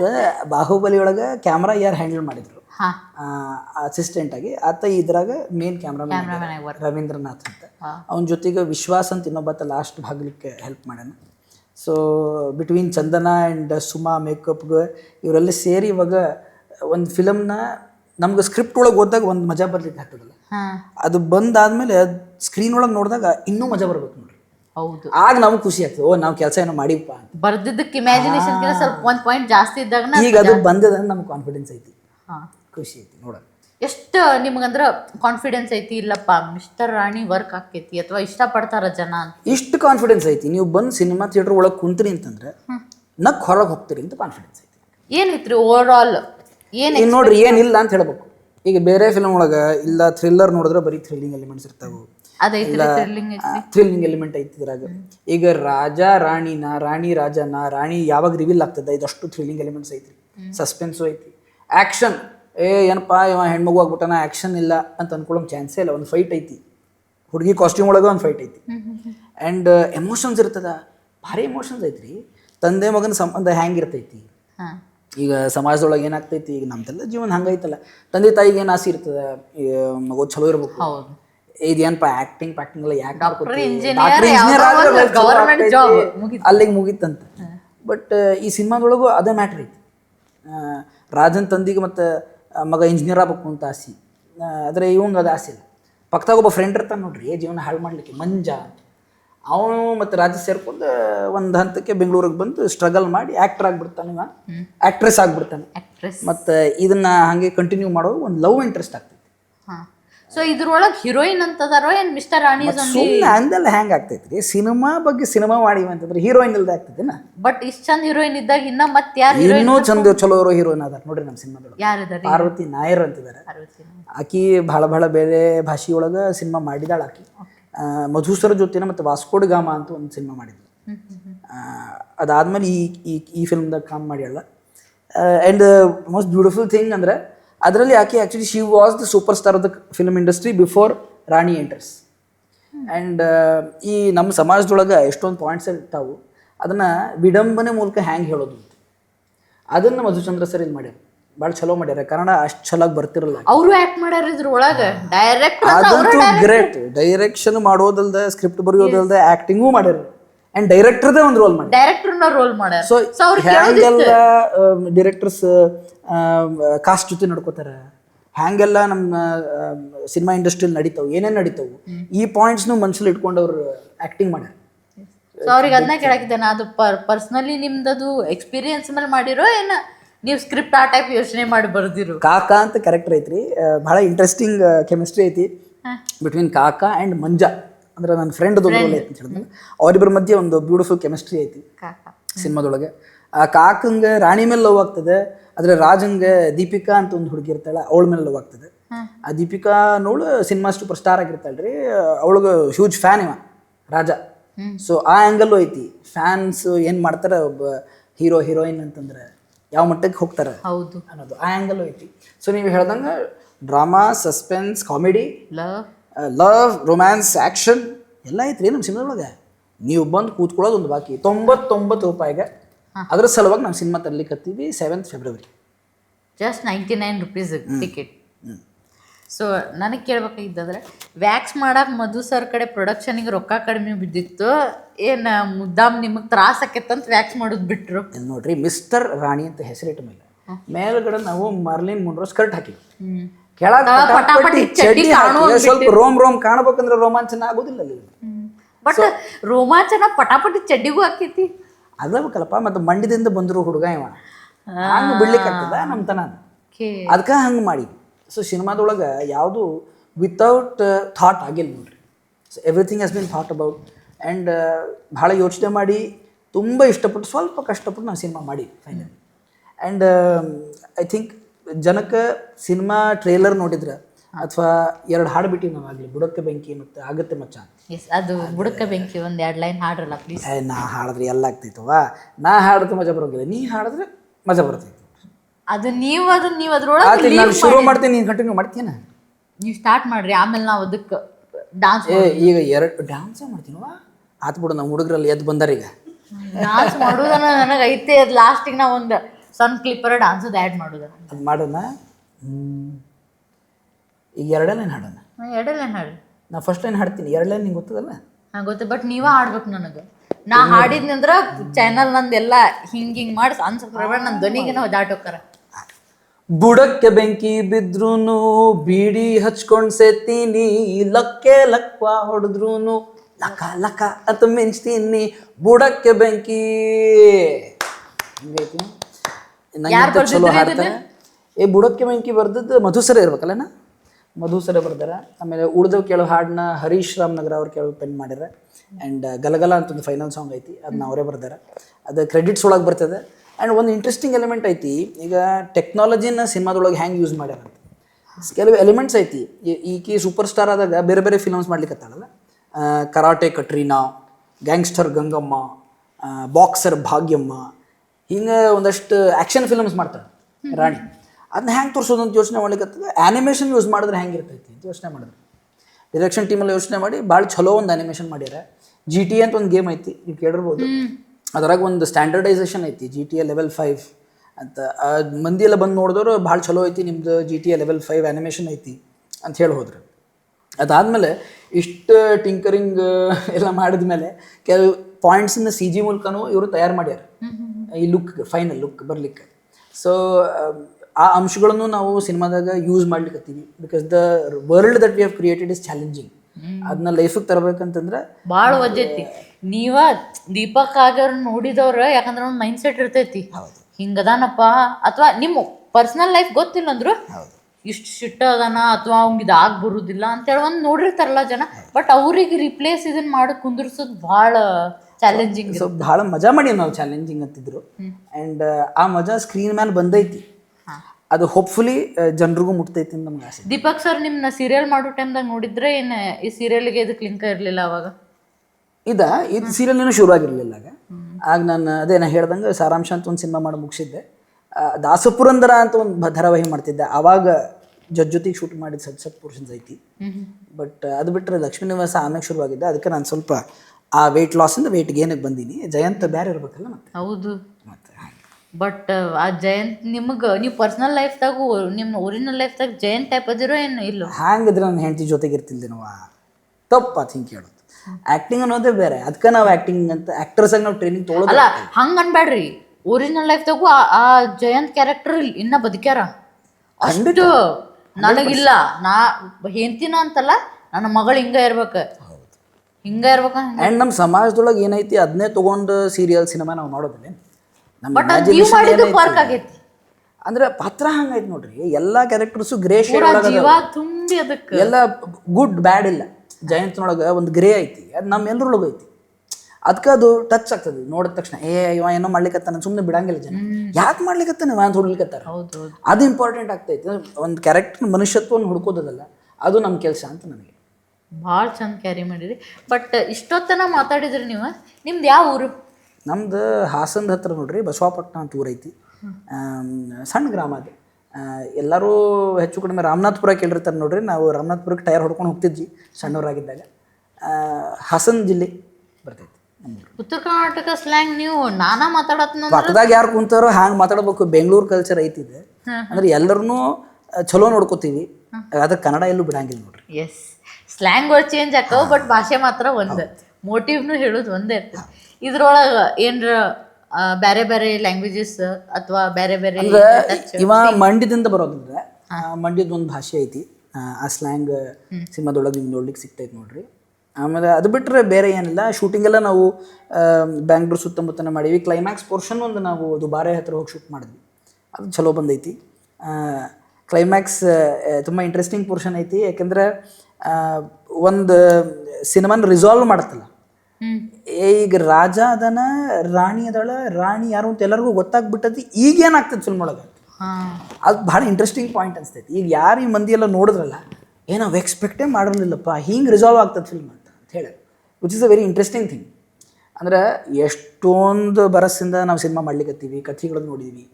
ಬಾಹುಬಲಿ ಒಳಗೆ ಕ್ಯಾಮ್ರಾ ಯಾರು ಹ್ಯಾಂಡಲ್ ಮಾಡಿದ್ರು? ಅಸಿಸ್ಟೆಂಟಾಗಿ ಅಸಿಸ್ಟೆಂಟ್ ಆಗಿ ಆತ ಇದ್ರಾಗ ಮೇನ್ ಕ್ಯಾಮ್ರಾಮನ್ ರವೀಂದ್ರನಾಥ್ ಅಂತ. ಅವನ ಜೊತೆಗೆ ವಿಶ್ವಾಸ್ ಅಂತ ಇನ್ನೊಬ್ಬತ್ತ ಲಾಸ್ಟ್ ಭಾಗಲಿಕ್ಕೆ ಹೆಲ್ಪ್ ಮಾಡ್ಯಾನ. So between Chandana and Suma ಮೇಕಪ್ಗೆ ಇವರೆಲ್ಲ ಸೇರಿ ಇವಾಗ ಒಂದು ಫಿಲಮ್ನ ನಮ್ಗೆ ಸ್ಕ್ರಿಪ್ಟ್ ಒಳಗೆ ಓದಿದಾಗ ಒಂದು ಮಜಾ ಬರ್ಲಿಕ್ಕೆ ಹತ್ತದಲ್ಲ ಅದು ಬಂದಾದ್ಮೇಲೆ ಸ್ಕ್ರೀನ್ ಒಳಗೆ ನೋಡಿದಾಗ ಇನ್ನೂ ಮಜಾ ಬರ್ಬೇಕು ನೋಡ್ರಿ. ಹೌದು. ಆಗ ನಮ್ಗೆ ಖುಷಿ ಆಗ್ತದೆ ಓ ನಾವು ಕೆಲಸ ಏನೋ ಮಾಡಿಪ್ಪ ಅಂತ. ಬರ್ದಿದ್ದಕ್ಕೆ ಇಮ್ಯಾಜಿನೇಷನ್ ಸ್ವಲ್ಪ ಒಂದ್ ಪಾಯಿಂಟ್ ಜಾಸ್ತಿ ಇದ್ದಾಗ ಈಗ ಅದು ಬಂದದ ನಮ್ಗೆ ಕಾನ್ಫಿಡೆನ್ಸ್ ಐತಿ. ಹಾ. ಖುಷಿ ಐತಿ ನೋಡೋಣ ಎಷ್ಟು ನಿಮ್ಗಂದ್ರ ಕಾನ್ಫಿಡೆನ್ಸ್ ಐತಿ ಇಲ್ಲಪ್ಪ ಮಿಸ್ಟರ್ ರಾಣಿ ವರ್ಕ್ ಆಕೈತಿ ಅಥವಾ ಇಷ್ಟಪಡ್ತಾರ ಜನ ಅಂತ? ಇಷ್ಟು ಕಾನ್ಫಿಡೆನ್ಸ್ ಐತಿ. ನೀವು ಬಂದು ಸಿನಿಮಾ ಥಿಯೇಟರ್ ಒಳಗೆ ಕುಂತ್ರಿ ಅಂತಂದ್ರೆ ನಕ್ ಹೊರಗೆ ಹೋಗ್ತೀರಿ ಅಂತ ಕಾನ್ಫಿಡೆನ್ಸ್ ಐತಿ. ಏನೈತ್ರಿ ಓವರ್ ಆಲ್ ಏನ್ ನೋಡ್ರಿ ಏನಿಲ್ಲ ಅಂತ ಹೇಳ್ಬೇಕು. ಈಗ ಬೇರೆ ಫಿಲ್ಮ್ ಒಳಗೆ ಇಲ್ಲ ಥ್ರಿಲ್ಲರ್ ನೋಡಿದ್ರೆ ಬರೀ ಥ್ರಿಲ್ಲಿಂಗ್ ಎಲಿಮೆಂಟ್ಸ್ ಇರ್ತಾವೆ. ಇಲ್ಲ ಥ್ರಿಲ್ಲಿಂಗ್ ಎಲಿಮೆಂಟ್ ಐತಿ ಇದ್ರಾಗ. ಈಗ ರಾಜ ರಾಣಿನ ರಾಣಿ ರಾಜನ ರಾಣಿ ಯಾವಾಗ ರಿವೀಲ್ ಆಗ್ತದೆ? ಇದಷ್ಟು ಥ್ರಿಲ್ಲಿಂಗ್ ಎಲಿಮೆಂಟ್ಸ್ ಐತಿ ಸಸ್ಪೆನ್ಸು ಐತಿ ಆಕ್ಷನ್ ಏ ಏನಪ್ಪ ಇವ ಹೆಣ್ಮಗು ಆಗ್ಬಿಟ್ಟನ? ಆ್ಯಕ್ಷನ್ ಇಲ್ಲ ಅಂತ ಅನ್ಕೊಳ್ಳೋ ಚಾನ್ಸೇ ಇಲ್ಲ. ಒಂದು ಫೈಟ್ ಐತಿ. ಹುಡುಗಿ ಕಾಸ್ಟ್ಯೂಮ್ ಒಳಗೆ ಒಂದು ಫೈಟ್ ಐತಿ. ಆ್ಯಂಡ್ ಎಮೋಷನ್ಸ್ ಇರ್ತದ. ಭಾರಿ ಎಮೋಷನ್ಸ್ ಐತ್ರಿ. ತಂದೆ ಮಗನ ಸಂಬಂಧ ಹೆಂಗಿರ್ತೈತಿ ಹಾ. ಈಗ ಸಮಾಜದೊಳಗೆ ಏನಾಗ್ತೈತಿ ಈಗ ನಮ್ದೆಲ್ಲ ಜೀವನ ಹಂಗೈತಲ್ಲ. ತಂದೆ ತಾಯಿಗೆ ಏನು ಆಸೆ ಇರ್ತದ? ಮಗು ಚಲೋ ಇರ್ಬೇಕು. ಹೌದು. ಇದೇನಪ್ಪ ಆಕ್ಟಿಂಗ್ ಪ್ಯಾಕ್ಟಿಂಗ್ ಎಲ್ಲ ಯಾಕೆ. ಅಲ್ಲಿಗೆ ಮುಗೀತಂತ. ಬಟ್ ಈ ಸಿನಿಮಾದೊಳಗೂ ಅದೇ ಮ್ಯಾಟ್ರ್ ಐತಿ. ರಾಜನ್ ತಂದಿಗೆ ಮತ್ತು ಮಗ ಇಂಜಿನಿಯರ್ ಆಗ್ಬೇಕು ಅಂತ ಆಸೆ. ಆದರೆ ಆದ್ರೆ ಇವಂಗೆ ಅದು ಆಸೆ ಇಲ್ಲ. ಪಕ್ಕದಾಗ ಒಬ್ಬ ಫ್ರೆಂಡ್ ಇರ್ತಾನೆ ನೋಡ್ರಿ ಜೀವನ ಹಾಳು ಮಾಡ್ಲಿಕ್ಕೆ ಮಂಜ ಅಂತ. ಅವನು ಮತ್ತು ರಾಜ ಸೇರ್ಕೊಂಡು ಒಂದು ಹಂತಕ್ಕೆ ಬೆಂಗಳೂರಿಗೆ ಬಂದು ಸ್ಟ್ರಗಲ್ ಮಾಡಿ ಆ್ಯಕ್ಟರ್ ಆಗಿಬಿಡ್ತಾನೆ ಇವ. ಆ್ಯಕ್ಟ್ರೆಸ್ ಆಗಿಬಿಡ್ತಾನೆ. ಮತ್ತು ಇದನ್ನ ಹಾಗೆ ಕಂಟಿನ್ಯೂ ಮಾಡೋ ಒಂದು ಲವ್ ಇಂಟ್ರೆಸ್ಟ್ ಆಗ್ತೈತಿ. ಸೊ ಇದ್ರೊಳಗೆ ಹೀರೋಯಿನ್ ಅಂತದಾರೋ ಏನ್ ಮಿಸ್ಟರ್ ರಾಣಿ ಸುಮ್ಮನೆ ಅಂದೆಲ್ಲ ಆಗ್ತೈತಿ ಆಗ್ತೈತ್ರಿ. ಸಿನಿಮಾ ಬಗ್ಗೆ ಸಿನಿಮಾ ಮಾಡಿವಿ ಅಂತಂದ್ರೆ ಹೀರೋಯಿನ್ ಇಲ್ದೆ ಆಗ್ತದೇನ ಬಟ್ ಇಷ್ಟು ಚಂದ ಹೀರೋಯಿನ್ ಇದ್ದಾಗ ಇನ್ನ ಮತ್ ಯಾರು ಇನ್ನೂ ಚಂದ ಚಲೋ ಇರೋ ಹೀರೋಯಿನ್ ಅದಾರ. ನೋಡ್ರಿ ನಮ್ಮ ಸಿನಿಮಾದೊಳಗೆ. ಯಾರಿದಾರಿ ಪಾರ್ವತಿ ನಾಯರ್ ಅಂತಿದ್ದಾರೆ ಆಕಿ ಭಾಳ ಭಾಳ ಬೇರೆ ಭಾಷೆಯೊಳಗೆ ಸಿನಿಮಾ ಮಾಡಿದಾಳ ಆಕಿ. ಮಧುಸರ ಜೊತೆನ ಮತ್ತು ವಾಸ್ಕೋಡ್ ಗಾಮ ಅಂತ ಒಂದು ಸಿನಿಮಾ ಮಾಡಿದ್ರು ಅದಾದ್ಮೇಲೆ ಈ ಈ ಈ ಫಿಲ್ಮ್ದಾಗ ಕಾಮ್ ಮಾಡ್ಯಾಳ. ಆ್ಯಂಡ್ ಮೋಸ್ಟ್ ಬ್ಯೂಟಿಫುಲ್ ಥಿಂಗ್ ಅಂದ್ರೆ ಅದರಲ್ಲಿ ಆಕೆ actually she was the super star of the film industry before Rani enters and ಈ ನಮ್ಮ ಸಮಾಜದೊಳಗೆ ಎಷ್ಟೊಂದು ಪಾಯಿಂಟ್ಸ್ ಇರ್ತಾವು, ಅದನ್ನು ವಿಡಂಬನೆ ಮೂಲಕ ಹ್ಯಾಂಗೆ ಹೇಳೋದು ಅದನ್ನು ಮಧುಚಂದ್ರ ಸರ್ ಇಲ್ಲಿ ಮಾಡ್ಯಾರ. ಭಾಳ ಚಲೋ ಮಾಡ್ಯಾರ. ಕನ್ನಡ ಅಷ್ಟು ಚಲೋ ಬರ್ತಿರಲ್ಲ. ಅವರು ಆಕ್ಟ್ ಮಾಡ್ಯಾರ ಇದ್ರ ಒಳಗ. ಡೈರೆಕ್ಟ್ ಅದಂತೂ ಗ್ರೇಟ್ ಡೈರೆಕ್ಷನ್ ಮಾಡೋದಲ್ದ ಸ್ಕ್ರಿಪ್ಟ್ ಬರೆಯೋದಲ್ದ ಆ್ಯಕ್ಟಿಂಗೂ ಮಾಡ್ಯಾರ. ಆ್ಯಂಡ್ ಡೈರೆಕ್ಟರ್ದೇ ಒಂದು ರೋಲ್ ಮಾಡಿ ಡೈರೆಕ್ಟರ್ನ ರೋಲ್ ಮಾಡ್ಯಾರ. ಸೊ ಹ್ಯಾಂಗೆಲ್ಲ ಡೈರೆಕ್ಟರ್ಸ್ ಕಾಸ್ಟ್ ಜೊತೆ ನಡ್ಕೋತಾರ. ಹ್ಯಾಂಗೆಲ್ಲ ನಮ್ಮ ಸಿನಿಮಾ ಇಂಡಸ್ಟ್ರಿಯಲ್ಲಿ ನಡೀತಾವೆ ಏನೇನು ನಡೀತಾವು ಈ ಪಾಯಿಂಟ್ಸ್ನು ಮನ್ಸಲ್ಲಿ ಇಟ್ಕೊಂಡು ಅವ್ರು ಆ್ಯಕ್ಟಿಂಗ್ ಮಾಡ್ಯಾರ. ಸೊ ಅವ್ರಿಗೆ ಅದನ್ನ ಕೇಳಾಕಿದ್ದೇನೆ ಅದು ಪರ್ಸನಲಿ ನಿಮ್ದದು ಎಕ್ಸ್ಪೀರಿಯನ್ಸ್ ಮೇಲೆ ಮಾಡಿರೋ ಏನ? ನೀವು ಸ್ಕ್ರಿಪ್ಟ್ ಆ ಟೈಪ್ ಯೋಚನೆ ಮಾಡಿ ಬರ್ದಿರೋ. ಕಾಕ ಅಂತ ಕ್ಯಾರೆಕ್ಟರ್ ಐತ್ರಿ. ಬಹಳ ಇಂಟ್ರೆಸ್ಟಿಂಗ್ ಕೆಮಿಸ್ಟ್ರಿ ಐತಿ. Between Kaka and Manja. ಅಂದ್ರೆ ನನ್ನ ಫ್ರೆಂಡ್ ಹೇಳಿದ್ರು ಐತಿ ಅಂತ ಅವರಿಬ್ಬರ ಮಧ್ಯೆ ಒಂದು ಬ್ಯೂಟಿಫುಲ್ ಕೆಮಿಸ್ಟ್ರಿ ಐತಿ ಸಿನಿಮಾದೊಳಗೆ. ಆ ಕಾಕಂಗೆ ರಾಣಿ ಮೇಲೆ ಲವ್ ಆಗ್ತದೆ. ಆದರೆ ರಾಜಂಗೆ ದೀಪಿಕಾ ಅಂತ ಒಂದು ಹುಡುಗಿ ಇರ್ತಾಳೆ ಅವಳ ಮೇಲೆ ಲವ್ ಆಗ್ತದೆ. ಆ ದೀಪಿಕಾ ನೋಳು ಸಿನಿಮಾ ಸೂಪರ್ ಸ್ಟಾರ್ ಆಗಿರ್ತಾಳೆ ರೀ ಅವಳಿಗೆ ಹ್ಯೂಜ್ ಫ್ಯಾನ್ ಇವ ರಾಜ. ಸೊ ಆ ಆ್ಯಂಗಲ್ಲು ಐತಿ. ಫ್ಯಾನ್ಸ್ ಏನು ಮಾಡ್ತಾರೆ ಒಬ್ಬ ಹೀರೋ ಹೀರೋಯಿನ್ ಅಂತಂದ್ರೆ. ಯಾವ ಮಟ್ಟಕ್ಕೆ ಹೋಗ್ತಾರೆ ಹೌದು. ಅನ್ನೋದು ಆ ಆ್ಯಂಗಲ್ ಐತಿ. ಸೊ ನೀವು ಹೇಳ್ದಂಗೆ drama suspense comedy love love romance action ಎಲ್ಲ ಐತ್ರಿ ನಮ್ಮ ಸಿನಿಮಾದೊಳಗೆ ನೀವು ಬಂದು ಕೂತ್ಕೊಳ್ಳೋದು ಒಂದು ಬಾಕಿ. ತೊಂಬತ್ತೊಂಬತ್ತು ರೂಪಾಯಿಗೆ ಅದ್ರ ಸಲುವಾಗಿ ನಾವು ಸಿನಿಮಾ ತರಲಿಕ್ಕೆ ಹತ್ತೀವಿ seventh February just ninety nine rupees ticket so ನನಗೆ ಕೇಳ್ಬೇಕಾಗಿದ್ದಂದ್ರೆ ವ್ಯಾಕ್ಸ್ ಮಾಡಕ್ಕೆ ಮಧು ಸರ್ ಕಡೆ ಪ್ರೊಡಕ್ಷನಿಗೆ ರೊಕ್ಕ ಕಡಿಮೆ ಬಿದ್ದಿತ್ತು. ಏನು ಮುದ್ದಾಮ್ ನಿಮಗೆ ತ್ರಾಸ ಆಕೈತಂತ ವ್ಯಾಕ್ಸ್ ಮಾಡೋದು ಬಿಟ್ರು? ನೋಡ್ರಿ ಮಿಸ್ಟರ್ ರಾಣಿ ಅಂತ ಹೆಸರಿಟ್ಟ ಮೇಲೆ ಮೇಲ್ಗಡೆ ನಾವು ಮರ್ಲಿನ್ ಮುನ್ರೋ ಸ್ಕರ್ಟ್ ಹಾಕಿವಿ ಕೆಳಗೆ ಸ್ವಲ್ಪ ರೋಮ್ ರೋಮ್ ಕಾಣಬೇಕಂದ್ರೆ ರೋಮಾಂಚನ ಆಗೋದಿಲ್ಲ ಅಲ್ಲಿ. ಬಟ್ ರೋಮಾಂಚನ ಪಟಾಪಟಿ ಚಡ್ಡಿಗೂ ಆಕೈತಿ ಅದಬೇಕಲ್ಲಪ್ಪ ಮತ್ತು ಮಂಡ್ಯದಿಂದ ಬಂದರು ಹುಡುಗ ಇವ. ಹಂಗೆ ಬಿಡ್ಲಿಕ್ಕೆ ಆಗ್ತದ ನಮ್ಮ ತನ ಓಕೆ ಅದಕ್ಕೆ ಹಂಗೆ ಮಾಡಿ ಸೊ ಸಿನಿಮಾದೊಳಗೆ ಯಾವುದು ವಿತೌಟ್ ಥಾಟ್ ಆಗಿಲ್ಲ ನೋಡ್ರಿ. So everything has been thought about and ಭಾಳ ಯೋಚನೆ ಮಾಡಿ ತುಂಬ ಇಷ್ಟಪಟ್ಟು ಸ್ವಲ್ಪ ಕಷ್ಟಪಟ್ಟು ನಾನು ಸಿನಿಮಾ ಮಾಡಿ ಫೈನಲ್ ಆ್ಯಂಡ್ ಐ ಥಿಂಕ್ ಜನಕ್ಕೆ ಸಿನಿಮಾ ಟ್ರೇಲರ್ ನೋಡಿದ್ರೆ ಅಥವಾ ಎರಡು ಹಾಡು ಬಿಟ್ಟಿವಿ ನಾವು ಆಗಲಿ ಬುಡಕ್ಕೆ ಬೆಂಕಿ ಮತ್ತು ಆಗತ್ತೆ ಮಚ್ಚ. ಎಸ್ ಅದು ಬುಡಕ್ಕೆ ಬೆಂಕಿ ಒಂದು ಎರಡು ಲೈನ್ ಹಾಡ್ರಲ್ಲ ಪ್ಲೀಸ್ ನಾ ಹಾಡಿದ್ರೆ ಎಲ್ಲ ಆಗ್ತೈತವ ನಾ ಹಾಡಿದ್ರೆ ಮಜಾ ಬರೋಂಗಿಲ್ಲ. ನೀ ಹಾಡಿದ್ರೆ ಮಜಾ ಬರ್ತೈತಿ. ಅದು ನೀವು ಅದು ನೀವು ಆಯ್ತು ಅದ್ರೊಳಗೆ ನಾನು ಶುರು ಮಾಡ್ತೀನಿ ನೀನು ಕಂಟಿನ್ಯೂ ಮಾಡ್ತೀನ ನೀವು ಸ್ಟಾರ್ಟ್ ಮಾಡ್ರಿ ಆಮೇಲೆ ನಾವು ಅದಕ್ಕೆ ಡಾನ್ಸ್ ಏ ಈಗ ಎರಡು ಡ್ಯಾನ್ಸೇ ಮಾಡ್ತೀನವಾ ಆತ್ ಬಿಡು ನಮ್ಮ ಹುಡುಗರಲ್ಲಿ ಎದ್ದು ಬಂದಾರ ಈಗ. ಡಾನ್ಸ್ ಮಾಡೋದನ್ನ ನನಗೆ ಐತೆ ಅದು ಲಾಸ್ಟಿಗೆ ನಾವು ಒಂದು ಸಣ್ಣ ಕ್ಲಿಪ್ಪರ ಡಾನ್ಸದು ಆ್ಯಡ್ ಮಾಡೋದನ್ನ. ಅದು ಮಾಡೋಣ. ಹ್ಮ್. ಈಗ ಎರಡನೇ ಹಾಡೋಣ ಎರಡೇ ಲೈನ್ ಹಾಡ್ರಿ ನಾ ಫಸ್ಟ್ ಲೈನ್ ಹಾಡ್ತೀನಿ. ಎರಡು ಲೈನ್ ನಿಂಗೆ ಗೊತ್ತದಲ್ಲ? ಹಾಂ ಗೊತ್ತು ಬಟ್ ನೀವೇ ಹಾಡ್ಬೇಕು ನನಗೆ. ನಾ ಹಾಡಿದ್ನಂದ್ರ ಚಾನಲ್ ನಂದೆಲ್ಲ ಹಿಂಗ್ ಹಿಂಗ್ ಮಾಡಿ ಅನ್ಸಕ್ರೆ ನನ್ನ ಧ್ವನಿಗೆ ನಾವು ದಾಟೋಕಾರ ಬುಡಕ್ಕೆ ಬೆಂಕಿ ಬಿದ್ರೂನು ಬೀಡಿ ಹಚ್ಕೊಂಡ್ ಸೇತೀನಿ ಲಕ್ಕೆ ಲಕ್ವ ಹೊಡೆದ್ರೂ ಲಕ ಲಕ ಅಂತ ಮಿಂಚ್ತೀನಿ. ಬುಡಕ್ಕೆ ಬೆಂಕಿ. ಚಲೋ ಹಾಡ್ತಾರೆ. ಏ ಬುಡಕ್ಕೆ ಬೆಂಕಿ ಬರ್ದದ್ದು ಮಧುಸರ ಇರ್ಬೇಕಲ್ಲನ? ಮಧುಸರ ಬರ್ದಾರ. ಆಮೇಲೆ ಉಳ್ದವ್ ಕೇಳೋ ಹಾಡನ್ನ ಹರೀಶ್ ರಾಮ್ನಗರ ಅವ್ರು ಕೇಳೋ ಪೆನ್ ಮಾಡ್ಯಾರ ಆ್ಯಂಡ್ ಗಲಗಲ ಅಂತ ಒಂದು ಫೈನಲ್ ಸಾಂಗ್ ಐತಿ. ಅದನ್ನ ಅವರೇ ಬರ್ದಾರ. ಅದು ಕ್ರೆಡಿಟ್ಸ್ ಒಳಗೆ ಬರ್ತದೆ. ಆ್ಯಂಡ್ ಒಂದು ಇಂಟ್ರೆಸ್ಟಿಂಗ್ ಎಲಿಮೆಂಟ್ ಐತಿ, ಈಗ ಟೆಕ್ನಾಲಜಿನ ಸಿನಿಮಾದೊಳಗೆ ಹ್ಯಾಂಗೆ ಯೂಸ್ ಮಾಡ್ಯಾರ ಕೆಲವು ಎಲಿಮೆಂಟ್ಸ್ ಐತಿ ಈಕಿ ಸೂಪರ್ ಸ್ಟಾರ್ ಆದಾಗ ಬೇರೆ ಬೇರೆ films ಮಾಡ್ಲಿಕ್ಕತ್ತಾಳಲ್ಲ karate Katrina gangster Gangamma boxer Bhagyamma ಹಿಂಗೆ ಒಂದಷ್ಟು ಆ್ಯಕ್ಷನ್ ಫಿಲಮ್ಸ್ ಮಾಡ್ತಾಳೆ ರಾಣಿ. ಅದನ್ನ ಹ್ಯಾಂಗೆ ತೋರಿಸೋದು ಅಂತ ಯೋಚನೆ ಮಾಡ್ಲಿಕ್ಕೆ ಆ್ಯನಿಮೇಷನ್ ಯೂಸ್ ಮಾಡಿದ್ರೆ ಹೆಂಗಿರ್ತೈತಿ ಅಂತ ಯೋಚನೆ ಮಾಡಿದ್ರು. ಡಿರೆಕ್ಷನ್ ಟೀಮಲ್ಲಿ ಯೋಚನೆ ಮಾಡಿ, ಭಾಳ ಚಲೋ ಒಂದು ಆ್ಯನಿಮೇಷನ್ ಮಾಡ್ಯಾರ. ಜಿ ಟಿ ಅಂತ ಒಂದು ಗೇಮ್ ಐತಿ, ನೀವು ಕೇಳಿರ್ಬೋದು. ಅದ್ರಾಗ ಒಂದು ಸ್ಟ್ಯಾಂಡರ್ಡೈಸೇಷನ್ ಐತಿ G T A level five ಅಂತ ಮಂದಿ ಎಲ್ಲ ಬಂದು ನೋಡಿದವರು ಭಾಳ ಚಲೋ ಐತಿ, ನಿಮ್ದು G T A level five animation ಐತಿ ಅಂತ ಹೇಳಿ ಹೋದ್ರು. ಅದಾದಮೇಲೆ ಇಷ್ಟು ಟಿಂಕರಿಂಗ್ <laughs> ಎಲ್ಲ ಮಾಡಿದ ಮೇಲೆ ಕೆಲವು ಪಾಯಿಂಟ್ಸನ್ನ ಸಿ ಜಿ ಮೂಲಕನೂ ಇವರು ತಯಾರು ಮಾಡ್ಯಾರ. ಈ ಲುಕ್ ಫೈನಲ್ ಲುಕ್ ಬರ್ಲಿಕ್ಕೆ. ಸೊ ಆ ಅಂಶಗಳನ್ನು ನಾವು ಸಿನಿಮಾದಾಗ use ಮಾಡ್ಲಿಕ್ಕತ್ತೀವಿ because the world that we have created is challenging ಅದನ್ನ ಲೈಫಿಗೆ ತರಬೇಕಂತಂದ್ರೆ ಭಾಳ ಒಜ್ಜೈತಿ. ನೀವ ದೀಪಕ್ ಆಗ್ಯವ್ರ ನೋಡಿದವ್ರ ಯಾಕಂದ್ರೆ ಒಂದು ಮೈಂಡ್ ಸೆಟ್ ಇರ್ತೈತಿ ಹಿಂಗದಾನಪ್ಪ. ಅಥವಾ ನಿಮ್ಮ ಪರ್ಸನಲ್ ಲೈಫ್ ಗೊತ್ತಿಲ್ಲ ಅಂದ್ರು ಇಷ್ಟು ಶಿಟ್ಟ ಅದಾನ ಅಥವಾ ಅವ್ನಿಗೆ ಇದು ಆಗ್ ಬರುದಿಲ್ಲ ಅಂತೇಳಿ ಒಂದು ನೋಡಿರ್ತಾರಲ್ಲ ಜನ ಬಟ್ ಅವ್ರಿಗೆ ರಿಪ್ಲೇಸ್ ಇದನ್ನ ಮಾಡಿ ಕುಂದಿರ್ಸೋದು ಭಾಳ ಚಾಲೆಂಜಿಂಗ್ ಸೊ ಭಾಳ ಮಜಾ ಮಾಡಿ ನಾವು ಚಾಲೆಂಜಿಂಗ್ ಅಂತಿದ್ರು. ಆ್ಯಂಡ್ ಆ ಮಜಾ ಸ್ಕ್ರೀನ್ ಮೇಲೆ ಬಂದೈತಿ. ಅದು ಹೋಪ್ಫುಲಿ ಜನರಿಗೂ ಮುಟ್ತೈತಿ ಅಂತ ನಮ್ಗೆ ಆಸೆ. ದೀಪಕ್ ಸರ್ ನಿಮ್ನ ಸೀರಿಯಲ್ ಮಾಡೋ ಟೈಮ್ದಾಗ ನೋಡಿದ್ರೆ ಏನು ಈ ಸೀರಿಯಲ್ಗೆ ಇದಕ್ಕೆ ಲಿಂಕ್ ಇರಲಿಲ್ಲ ಅವಾಗ? ಇದ ಇದು ಸೀರಿಯಲ್ ಏನೂ ಶುರು ಆಗಿರಲಿಲ್ಲ ಆಗ. ಆಗ ನಾನು ಅದೇ ನಾ ಹೇಳ್ದಂಗೆ ಸಾರಾಂಶ ಅಂತ ಒಂದು ಸಿನಿಮಾ ಮಾಡಿ ಮುಗಿಸಿದ್ದೆ. ದಾಸಪುರಂದರ ಅಂತ ಒಂದು ಧಾರಾವಾಹಿ ಮಾಡ್ತಿದ್ದೆ. ಆವಾಗ ಜೊತೆ ಜೊತೆಗೆ ಶೂಟ್ ಮಾಡಿದ ಸತ್ ಸತ್ ಪೋರ್ಷನ್ಸ್ ಐತಿ ಬಟ್ ಅದು ಬಿಟ್ಟರೆ ಲಕ್ಷ್ಮೀ ನಿವಾಸ ಆಮೇಲೆ ಶುರುವಾಗಿದ್ದೆ. ಅದಕ್ಕೆ ನಾನು ಸ್ವಲ್ಪ ಆ ವೆಯ್ಟ್ ಲಾಸಿಂದ ವೆಯ್ಟ್ ಗೇನಿಗೆ ಬಂದೀನಿ. ಜಯಂತ ಬೇರೆ ಇರಬೇಕಲ್ಲ ಮತ್ತೆ. ಹೌದು. ಬಟ್ ಆ ಜಯಂತ್ ನಿಮಗೆ ನೀವು ಪರ್ಸನಲ್ ಲೈಫ್ದಾಗು ನಿಮ್ಮ ಒರಿಜಿನಲ್ ಲೈಫ್ದಾಗ ಜಯಂತ್ ಟೈಪ್ ಅದಿರೋ ಏನು ಇಲ್ಲ? ಹ್ಯಾಂಗಿದ್ರೆ ನನ್ನ ಹೆಂಡತಿ ಜೊತೆಗೆ ಇರ್ತಿಲ್ದೇನವ ತಪ್ಪು ಹಿಂಗೆ ಕೇಳೋದು. ಆ್ಯಕ್ಟಿಂಗ್ ಅನ್ನೋದೇ ಬೇರೆ. ಅದಕ್ಕೆ ನಾವು ಆ್ಯಕ್ಟಿಂಗ್ ಅಂತ ಆ್ಯಕ್ಟರ್ಸಾಗಿ ನಾವು ಟ್ರೈನಿಂಗ್ ತೊಗೊಳೋದು ಅಲ್ಲ ಹಂಗೆ ಅನ್ಬೇಡ್ರಿ ಒರಿಜಿನಲ್ ಲೈಫ್ದಾಗು ಆ ಜಯಂತ್ ಕ್ಯಾರೆಕ್ಟರ್ ಇನ್ನ ಬದುಕ್ಯಾರ. ಅಷ್ಟು ನನಗಿಲ್ಲ. ನಾ ಹೆಂತಿನ ಅಂತಲ್ಲ ನನ್ನ ಮಗಳು ಹಿಂಗ ಇರ್ಬೇಕು. ಹಿಂಗೆ ಇರ್ಬೇಕು ಆ್ಯಂಡ್ ನಮ್ಮ ಸಮಾಜದೊಳಗೆ ಏನೈತಿ ಅದನ್ನೇ ತೊಗೊಂಡು ಸೀರಿಯಲ್ ಸಿನಿಮಾ ನಾವು ನೋಡೋದಿಲ್ಲ ನಮ್ಮ ಬಟ್ ಅದು ನೀವು imagination ಮಾಡಿದ್ದು ವರ್ಕ್ ಆಗೈತಿ. ಅಂದ್ರೆ ಪಾತ್ರ ಹಂಗೈತಿ ನೋಡ್ರಿ ಎಲ್ಲಾ ಕ್ಯಾರೆಕ್ಟರ್ಸು ಗ್ರೇ ಶೇಡ್ ಜೀವ ತುಂಬಿ ಅದಕ್ಕೆ. ಎಲ್ಲ ಗುಡ್ ಬ್ಯಾಡ್ ಇಲ್ಲ. ಜಯಂತ್ನೊಳಗೆ ಒಂದು ಗ್ರೇ ಐತಿ. ಅದು ನಮ್ಮೆಲ್ಲರೊಳಗೂ ಐತಿ. ಅದಕ್ಕೆ ಅದು ಟಚ್ ಆಗ್ತದೆ. ನೋಡಿದ ತಕ್ಷಣ ಏ ಇವ ಏನೋ ಮಾಡ್ಲಿಕ್ಕತ್ತಾನ ಸುಮ್ಮನೆ ಬಿಡಂಗಿಲ್ಲ ಜನ. ಯಾಕೆ ಮಾಡ್ಲಿಕ್ಕತ್ತಾನ ಇವ ಅಂತ ಹುಡ್ಲಿಕ್ಕತ್ತಾರ ಅದು ಇಂಪಾರ್ಟೆಂಟ್ ಆಗ್ತೈತಿ. ಒಂದು ಕ್ಯಾರೆಕ್ಟರ್ ಮನುಷ್ಯತ್ವವನ್ನು ಹುಡ್ಕೋದಲ್ಲ ಅದು ನಮ್ಮ ಕೆಲಸ ಅಂತ ನನಗೆ. ಭಾಳ ಚಂದ ಕ್ಯಾರಿ ಮಾಡಿರಿ. ಬಟ್ ಇಷ್ಟೊತ್ತನ ಮಾತಾಡಿದ್ರಿ ನೀವು? ನಿಮ್ದು ಯಾವ ಊರು? ನಮ್ದು ಹಾಸನದ ಹತ್ರ ನೋಡ್ರಿ ಬಸವಾಪಟ್ಟಣ ಅಂತ ಊರೈತಿ ಸಣ್ಣ ಗ್ರಾಮ ಅದು. ಎಲ್ಲರೂ ಹೆಚ್ಚು ಕಡಿಮೆ ರಾಮನಾಥ್ಪುರ ಕೇಳಿರ್ತಾರೆ ನೋಡ್ರಿ. ನಾವು ರಾಮನಾಥ್ಪುರಕ್ಕೆ ಟೈರ್ ಹೊಡ್ಕೊಂಡು ಹೋಗ್ತಿದ್ವಿ ಸಣ್ಣವರಾಗಿದ್ದಾಗ. ಹಾಸನ ಜಿಲ್ಲೆ ಬರ್ತೈತಿ ಉತ್ತರ ಕರ್ನಾಟಕ ಸ್ಲ್ಯಾಂಗ್ ನೀವು ನಾನಾ ಮಾತಾಡತ್ನ ಪಕ್ಕದಾಗ ಯಾರು ಕುಂತಾರೋ ಹ್ಯಾಂಗೆ ಮಾತಾಡ್ಬೇಕು. ಬೆಂಗಳೂರು ಕಲ್ಚರ್ ಐತಿದೆ ಅಂದ್ರೆ ಎಲ್ಲರನ್ನೂ ಚಲೋ ನೋಡ್ಕೋತೀವಿ. ಅದಕ್ಕೆ ಕನ್ನಡ ಎಲ್ಲೂ ಬಿಡಂಗಿಲ್ಲ ನೋಡ್ರಿ. ಎಸ್ ಸ್ಲ್ಯಾಂಗ್ಗಳು ಚೇಂಜ್ ಆಕವ್ ಬಟ್ ಭಾಷೆ ಮಾತ್ರ ಒಂದ್. ಮೋಟಿವ್ನು ಹೇಳೋದು ಒಂದೇ ಇರ್ತದೆ ಇದ್ರೊಳಗೆ ಏನ್ರ ಬೇರೆ ಬೇರೆ ಲ್ಯಾಂಗ್ವೇಜಸ್ ಅಥವಾ ಬೇರೆ ಬೇರೆ ಇವ ಮಂಡ್ಯದಿಂದ ಬರೋದಂದ್ರೆ ಮಂಡ್ಯದ ಒಂದು ಭಾಷೆ ಐತಿ. ಆ, ಸ್ಲ್ಯಾಂಗ್ ಸಿನಿಮಾದೊಳಗೆ ನಿಮ್ಗೆ ನೋಡ್ಲಿಕ್ಕೆ ಸಿಗ್ತೈತೆ ನೋಡ್ರಿ. ಆಮೇಲೆ ಅದು ಬಿಟ್ಟರೆ ಬೇರೆ ಏನಿಲ್ಲ. ಶೂಟಿಂಗ್ ಎಲ್ಲ ನಾವು ಬ್ಯಾಂಗ್ಳೂರ್ ಸುತ್ತಮುತ್ತನ ಮಾಡೀವಿ. ಕ್ಲೈಮ್ಯಾಕ್ಸ್ ಪೋರ್ಷನ್ ಒಂದು ನಾವು ದುಬಾರೆ ಹತ್ರ ಹೋಗಿ ಶೂಟ್ ಮಾಡಿದ್ವಿ. ಅದು ಚಲೋ ಬಂದೈತಿ. ಕ್ಲೈಮ್ಯಾಕ್ಸ್ ತುಂಬ ಇಂಟ್ರೆಸ್ಟಿಂಗ್ ಪೋರ್ಷನ್ ಐತಿ. ಯಾಕೆಂದ್ರೆ ಒಂದು ಸಿನಿಮಾನ ರಿಸಾಲ್ವ್ ಮಾಡ್ತಲ್ಲ. ಈಗ ರಾಜ ಅದನ ರಾಣಿ ಅದಳ ರಾಣಿ ಯಾರು ಅಂತ ಎಲ್ಲರಿಗೂ ಗೊತ್ತಾಗ್ಬಿಟ್ಟತಿ ಈಗ ಏನಾಗ್ತದೆ ಫಿಲ್ಮ್ ಒಳಗೆ? ಅದು ಭಾಳ ಇಂಟ್ರೆಸ್ಟಿಂಗ್ ಪಾಯಿಂಟ್ ಅನಿಸ್ತೈತಿ. ಈಗ ಯಾರು ಈ ಮಂದಿ ಎಲ್ಲ ನೋಡಿದ್ರಲ್ಲ ಏನೋ ಎಕ್ಸ್ಪೆಕ್ಟೇ ಮಾಡಿರಲಿಲ್ಲಪ್ಪ ಹಿಂಗೆ ರಿಸಾಲ್ವ್ ಆಗ್ತದೆ ಫಿಲ್ಮ್ ಅಂತ ಅಂತ ಹೇಳಿ. Which is a very interesting thing ಅಂದ್ರೆ ಎಷ್ಟೊಂದು ಬರಸ್ಸಿಂದ ನಾವು ಸಿನಿಮಾ ಮಾಡ್ಲಿಕ್ಕತ್ತೀವಿ ಕಥೆಗಳನ್ನು ನೋಡಿದೀವಿ.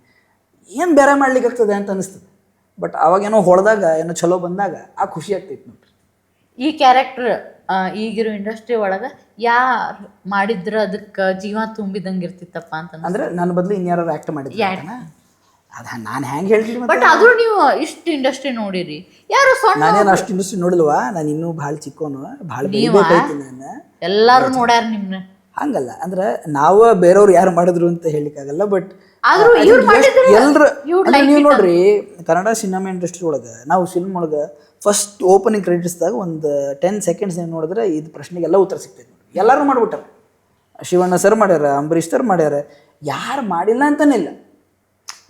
ಏನು ಬೇರೆ ಮಾಡ್ಲಿಕ್ಕಾಗ್ತದೆ ಅಂತ ಅನಿಸ್ತದೆ. ಬಟ್ ಅವಾಗೇನೋ ಹೊಡೆದಾಗ ಏನೋ ಚಲೋ ಬಂದಾಗ ಆ ಖುಷಿ ಆಗ್ತೈತಿ ನೋಡ್ರಿ. ಈ ಕ್ಯಾರೆಕ್ಟರ್ ಈಗಿರೋ ಇಂಡಸ್ಟ್ರಿ ಒಳಗ ಯಾರು ಮಾಡಿದ್ರ ಅದಕ್ಕ ಜೀವ ತುಂಬಿದಂಗ ಇರ್ತಿತ್ತಪ್ಪ ಅಂತ ಅಂದ್ರೆ ನನ್ನ ಬದಲು ಇನ್ಯಾರು ಆ್ಯಕ್ಟ್ ಮಾಡಿದ್ರೆ ಅದ ನಾನು ಹೆಂಗೆ ಹೇಳ್ತೀನಿ ಬಟ್ ಆದರೂ ನೀವು ಇಷ್ಟು ಇಂಡಸ್ಟ್ರಿ ನೋಡಿರಿ. ಯಾರು ನಾನೇನು ಅಷ್ಟು ಇಂಡಸ್ಟ್ರಿ ನೋಡಿಲ್ವಾ? ನಾನು ಇನ್ನೂ ಭಾಳ ಚಿಕ್ಕೋನು ಭಾಳ ಬೆಳಿಬೇಕೈತಿ ನಾನು. ಎಲ್ಲರೂ ನೋಡ್ಯಾರ ನಿಮ್ಮನ್ನ ಹಂಗಲ್ಲ. ಅಂದ್ರೆ ನಾವು ಬೇರೆಯವ್ರು ಯಾರು ಮಾಡಿದ್ರು ಅಂತ ಹೇಳಿಕ್ಕಾಗಲ್ಲ ಬಟ್ ಆದ್ರೂ ಇವ್ರು ಎಲ್ರು ಅಂದ್ರೆ ನೀವು ನೋಡ್ರಿ ಕನ್ನಡ ಸಿನಿಮಾ ಇಂಡಸ್ಟ್ರಿ ಒಳಗೆ ನಾವು ಫಿಲ್ಮ್ ಒಳಗೆ ಫಸ್ಟ್ ಓಪನಿಂಗ್ ಕ್ರೆಡಿಟ್ಸ್ದಾಗ ಒಂದು ಟೆನ್ ಸೆಕೆಂಡ್ಸ್ ಏನು ನೋಡಿದ್ರೆ ಇದು ಪ್ರಶ್ನೆಗೆಲ್ಲ ಉತ್ತರ ಸಿಗ್ತೈತೆ ನೋಡ್ರಿ. ಎಲ್ಲರೂ ಮಾಡ್ಬಿಟ್ಟಾರ. ಶಿವಣ್ಣ ಸರ್ ಮಾಡ್ಯಾರ ಅಂಬರೀಶ್ ಸರ್ ಮಾಡ್ಯಾರ ಯಾರು ಮಾಡಿಲ್ಲ ಅಂತಾನೆ ಇಲ್ಲ.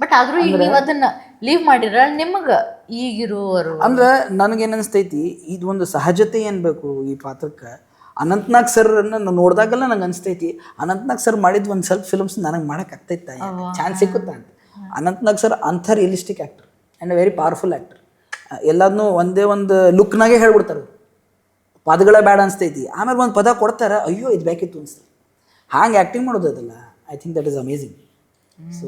ಬಟ್ ಆದ್ರೂ ಈಗ ನೀವು ಅದನ್ನ ಲೀವ್ ಮಾಡಿರ ನಿಮಗೆ ಈಗಿರುವರು ಅಂದ್ರೆ ನನಗೇನು ಅನಿಸ್ತೈತಿ ಇದು ಒಂದು ಸಹಜತೆ ಏನು ಬೇಕು ಈ ಪಾತ್ರಕ್ಕೆ? ಅನಂತ್ನಾಗ್ ಸರ್ ನೋಡಿದಾಗೆಲ್ಲ ನಂಗೆ ಅನಿಸ್ತೈತಿ ಅನಂತ್ನಾಗ್ ಸರ್ ಮಾಡಿದ ಒಂದು ಸ್ವಲ್ಪ ಫಿಲ್ಮ್ಸ್ ನನಗೆ ಮಾಡಕ್ಕೆ ಆಗ್ತೈತ ಚಾನ್ಸ್ ಸಿಕ್ಕುತ್ತಾ ಅಂತ. ಅನಂತ್ನಾಗ್ ಸರ್ ಅಂಥ realistic actor and a very powerful actor ಎಲ್ಲದನ್ನೂ ಒಂದೇ ಒಂದು ಲುಕ್ನಾಗೆ ಹೇಳ್ಬಿಡ್ತಾರೆ. ಪದಗಳ ಬೇಡ ಅನಿಸ್ತೈತಿ. ಆಮೇಲೆ ಒಂದು ಪದ ಕೊಡ್ತಾರೆ ಅಯ್ಯೋ ಇದು ಬೇಕಿತ್ತು ಅನಿಸ್ತದೆ ಹಾಂಗೆ ಆ್ಯಕ್ಟಿಂಗ್ ಮಾಡೋದು ಅದಲ್ಲ. I think that is amazing so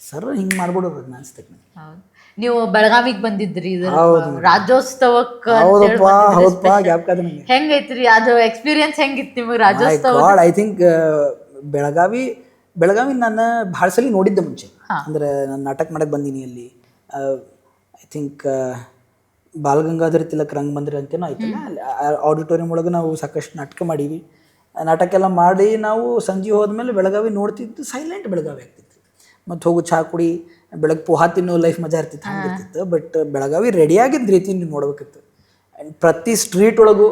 sir ಹಿಂಗೆ ಮಾಡ್ಬಿಡೋದು ಅದನ್ನ ಅನಿಸ್ತೈತೆ ನನಗೆ ನೀವು ಬೆಳಗಾವಿಗೆ ಬಂದಿದ್ರಿ ಇದು. ರಾಜ್ಯೋತ್ಸವಕ್ಕೆ ಹೌದಪ್ಪ. ಹೌದಪ್ಪ ನನಗೆ ಹೆಂಗೈತ್ರಿ? ಅದು ಎಕ್ಸ್ಪೀರಿಯನ್ಸ್ ಹೆಂಗಿತ್ತು ನಿಮಗೆ ರಾಜ್ಯೋತ್ಸವ? ಐ ಥಿಂಕ್ ಬೆಳಗಾವಿ ಬೆಳಗಾವಿ ನಾನು ಭಾಳ ಸಲ ನೋಡಿದ್ದೆ ಮುಂಚೆ. ಅಂದ್ರೆ ನಾನು ನಾಟಕ ಮಾಡಕ್ಕೆ ಬಂದೀನಿ ಅಲ್ಲಿ. ಐ ಥಿಂಕ್ ಬಾಲಗಂಗಾಧರ ತಿಲಕ್ ರಂಗಮಂದಿರ ಅಂತೇನೋ ಆಯ್ತಲ್ಲ ಅಲ್ಲಿ ಆಡಿಟೋರಿಯಂ ಒಳಗೆ ನಾವು ಸಾಕಷ್ಟು ನಾಟಕ ಮಾಡೀವಿ. ನಾಟಕ ಎಲ್ಲ ಮಾಡಿ ನಾವು ಸಂಜೆ ಹೋದ್ಮೇಲೆ ಬೆಳಗಾವಿ ನೋಡ್ತಿದ್ದು ಸೈಲೆಂಟ್ ಬೆಳಗಾವಿ ಆಗ್ತಿತ್ತು. ಮತ್ತು ಹೋಗು ಚಹಾ ಕುಡಿ ಬೆಳಗ್ಗೆ ಪೋಹಾ ತಿನ್ನೋ ಲೈಫ್ ಮಜಾ ಇರ್ತಿತ್ತು. ಹಂಗಿರ್ತಿತ್ತು ಬಟ್ ಬೆಳಗಾವಿ ರೆಡಿಯಾಗಿದ್ದ ರೀತಿ ನೀವು ನೋಡ್ಬೇಕಿತ್ತು. ಆ್ಯಂಡ್ ಪ್ರತಿ ಸ್ಟ್ರೀಟ್ ಒಳಗೂ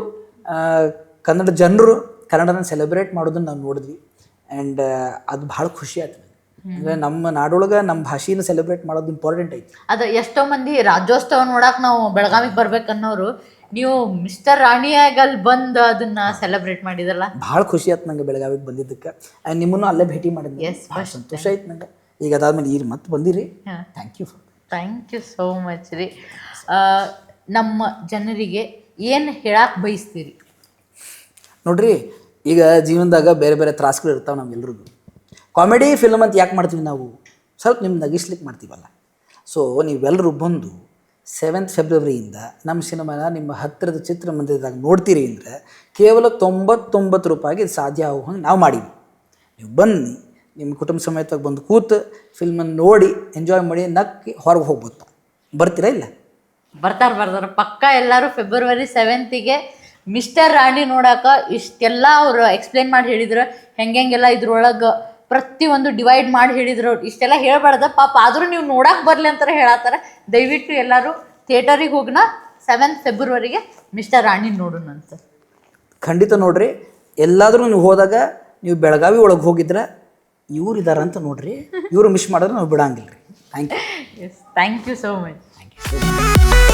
ಕನ್ನಡ ಜನರು ಕನ್ನಡನ ಸೆಲೆಬ್ರೇಟ್ ಮಾಡೋದನ್ನ ನಾವು ನೋಡಿದ್ವಿ. ಆ್ಯಂಡ್ ಅದು ಭಾಳ ಖುಷಿ ಆಯ್ತು ಅಂದ್ರೆ ನಮ್ಮ ನಾಡೊಳಗ ನಮ್ಮ ಭಾಷೆನ ಸೆಲೆಬ್ರೇಟ್ ಮಾಡೋದು ಇಂಪಾರ್ಟೆಂಟ್ ಐತಿ. ಅದ ಎಷ್ಟೋ ಮಂದಿ ರಾಜ್ಯೋತ್ಸವ ನೋಡಕ್ ನಾವು ಬೆಳಗಾವಿಗೆ ಬರ್ಬೇಕನ್ನೋರು ನೀವು ಮಿಸ್ಟರ್ ರಾಣಿಯಾಗಿ ಅಲ್ಲಿ ಬಂದು ಅದನ್ನ ಸೆಲೆಬ್ರೇಟ್ ಮಾಡಿದಲ್ಲ ಭಾಳ ಖುಷಿ ಆಯ್ತು ನಂಗೆ ಬೆಳಗಾವಿಗೆ ಬಂದಿದ್ದಕ್ಕೆ. ನಿಮ್ಮನ್ನು ಅಲ್ಲೇ ಭೇಟಿ ಮಾಡಿದ್ದೆ ಭಾಳ ಸಂತೋಷ ಆಯ್ತು ನಂಗೆ. ಈಗ ಅದಾದ್ಮೇಲೆ ಈಗ ಮತ್ತೆ ಬಂದಿರಿ. Thank you thank you so much ರೀ. ನಮ್ಮ ಜನರಿಗೆ ಏನು ಹೇಳಕ್ ಬಯಸ್ತೀರಿ? ನೋಡ್ರಿ ಈಗ ಜೀವನದಾಗ ಬೇರೆ ಬೇರೆ ತ್ರಾಸಗಳು ಇರ್ತಾವೆ ನಮ್ಗೆಲ್ರಿಗೂ ಕಾಮಿಡಿ ಫಿಲ್ಮ್ ಅಂತ ಯಾಕೆ ಮಾಡ್ತೀವಿ ನಾವು? ಸ್ವಲ್ಪ ನಿಮ್ಮ ನಗಿಸ್ಲಿಕ್ಕೆ ಮಾಡ್ತೀವಲ್ಲ. ಸೊ ನೀವೆಲ್ಲರೂ ಬಂದು ಸೆವೆಂತ್ ಫೆಬ್ರವರಿಯಿಂದ ನಮ್ಮ ಸಿನಿಮಾನ ನಿಮ್ಮ ಹತ್ತಿರದ ಚಿತ್ರಮಂದಿರದಾಗ ನೋಡ್ತೀರಿ ಅಂದರೆ ಕೇವಲ ತೊಂಬತ್ತೊಂಬತ್ತು ರೂಪಾಯಿಗೆ ಸಾಧ್ಯ ಆಗೋ ಹಂಗೆ ನಾವು ಮಾಡೀವಿ. ನೀವು ಬನ್ನಿ ನಿಮ್ಮ ಕುಟುಂಬ ಸಮೇತವಾಗಿ ಬಂದು ಕೂತು ಫಿಲ್ಮನ್ನು ನೋಡಿ ಎಂಜಾಯ್ ಮಾಡಿ ನಕ್ಕಿ ಹೊರಗೆ ಹೋಗ್ಬೋದು. ಬರ್ತೀರಾ ಇಲ್ಲ? ಬರ್ತಾರೆ ಬರ್ತಾರೆ. ಪಕ್ಕ ಎಲ್ಲರೂ ಫೆಬ್ರವರಿ ಸೆವೆಂತಿಗೆ ಮಿಸ್ಟರ್ ರಾಣಿ ನೋಡಾಕ ಇಷ್ಟೆಲ್ಲ ಅವರು ಎಕ್ಸ್ಪ್ಲೇನ್ ಮಾಡಿ ಹೇಳಿದ್ರು. ಹೆಂಗೆಲ್ಲ ಇದ್ರೊಳಗೆ ಪ್ರತಿಯೊಂದು ಡಿವೈಡ್ ಮಾಡಿ ಹೇಳಿದ್ರು. ಇಷ್ಟೆಲ್ಲ ಹೇಳ್ಬಾರ್ದ. ಪಾಪ ಆದರೂ ನೀವು ನೋಡಕ್ಕೆ ಬರಲಿ ಅಂತಾರೆ ಹೇಳತ್ತಾರೆ. ದಯವಿಟ್ಟು ಎಲ್ಲರೂ ಥಿಯೇಟರಿಗೆ ಹೋಗ್ನ ಸೆವೆಂತ್ ಫೆಬ್ರವರಿಗೆ ಮಿಸ್ಟರ್ ರಾಣಿ ನೋಡೋಣಂತ ಖಂಡಿತ ನೋಡ್ರಿ. ಎಲ್ಲಾದರೂ ನೀವು ಹೋದಾಗ ನೀವು ಬೆಳಗಾವಿ ಒಳಗೆ ಹೋಗಿದ್ರೆ ಇವ್ರು ಇದಾರಂತ ನೋಡ್ರಿ ಇವರು ಮಿಸ್ ಮಾಡಿದ್ರೆ ನಾವು ಬಿಡಂಗಿಲ್ಲ ರೀ thank you yes thank you so much thank you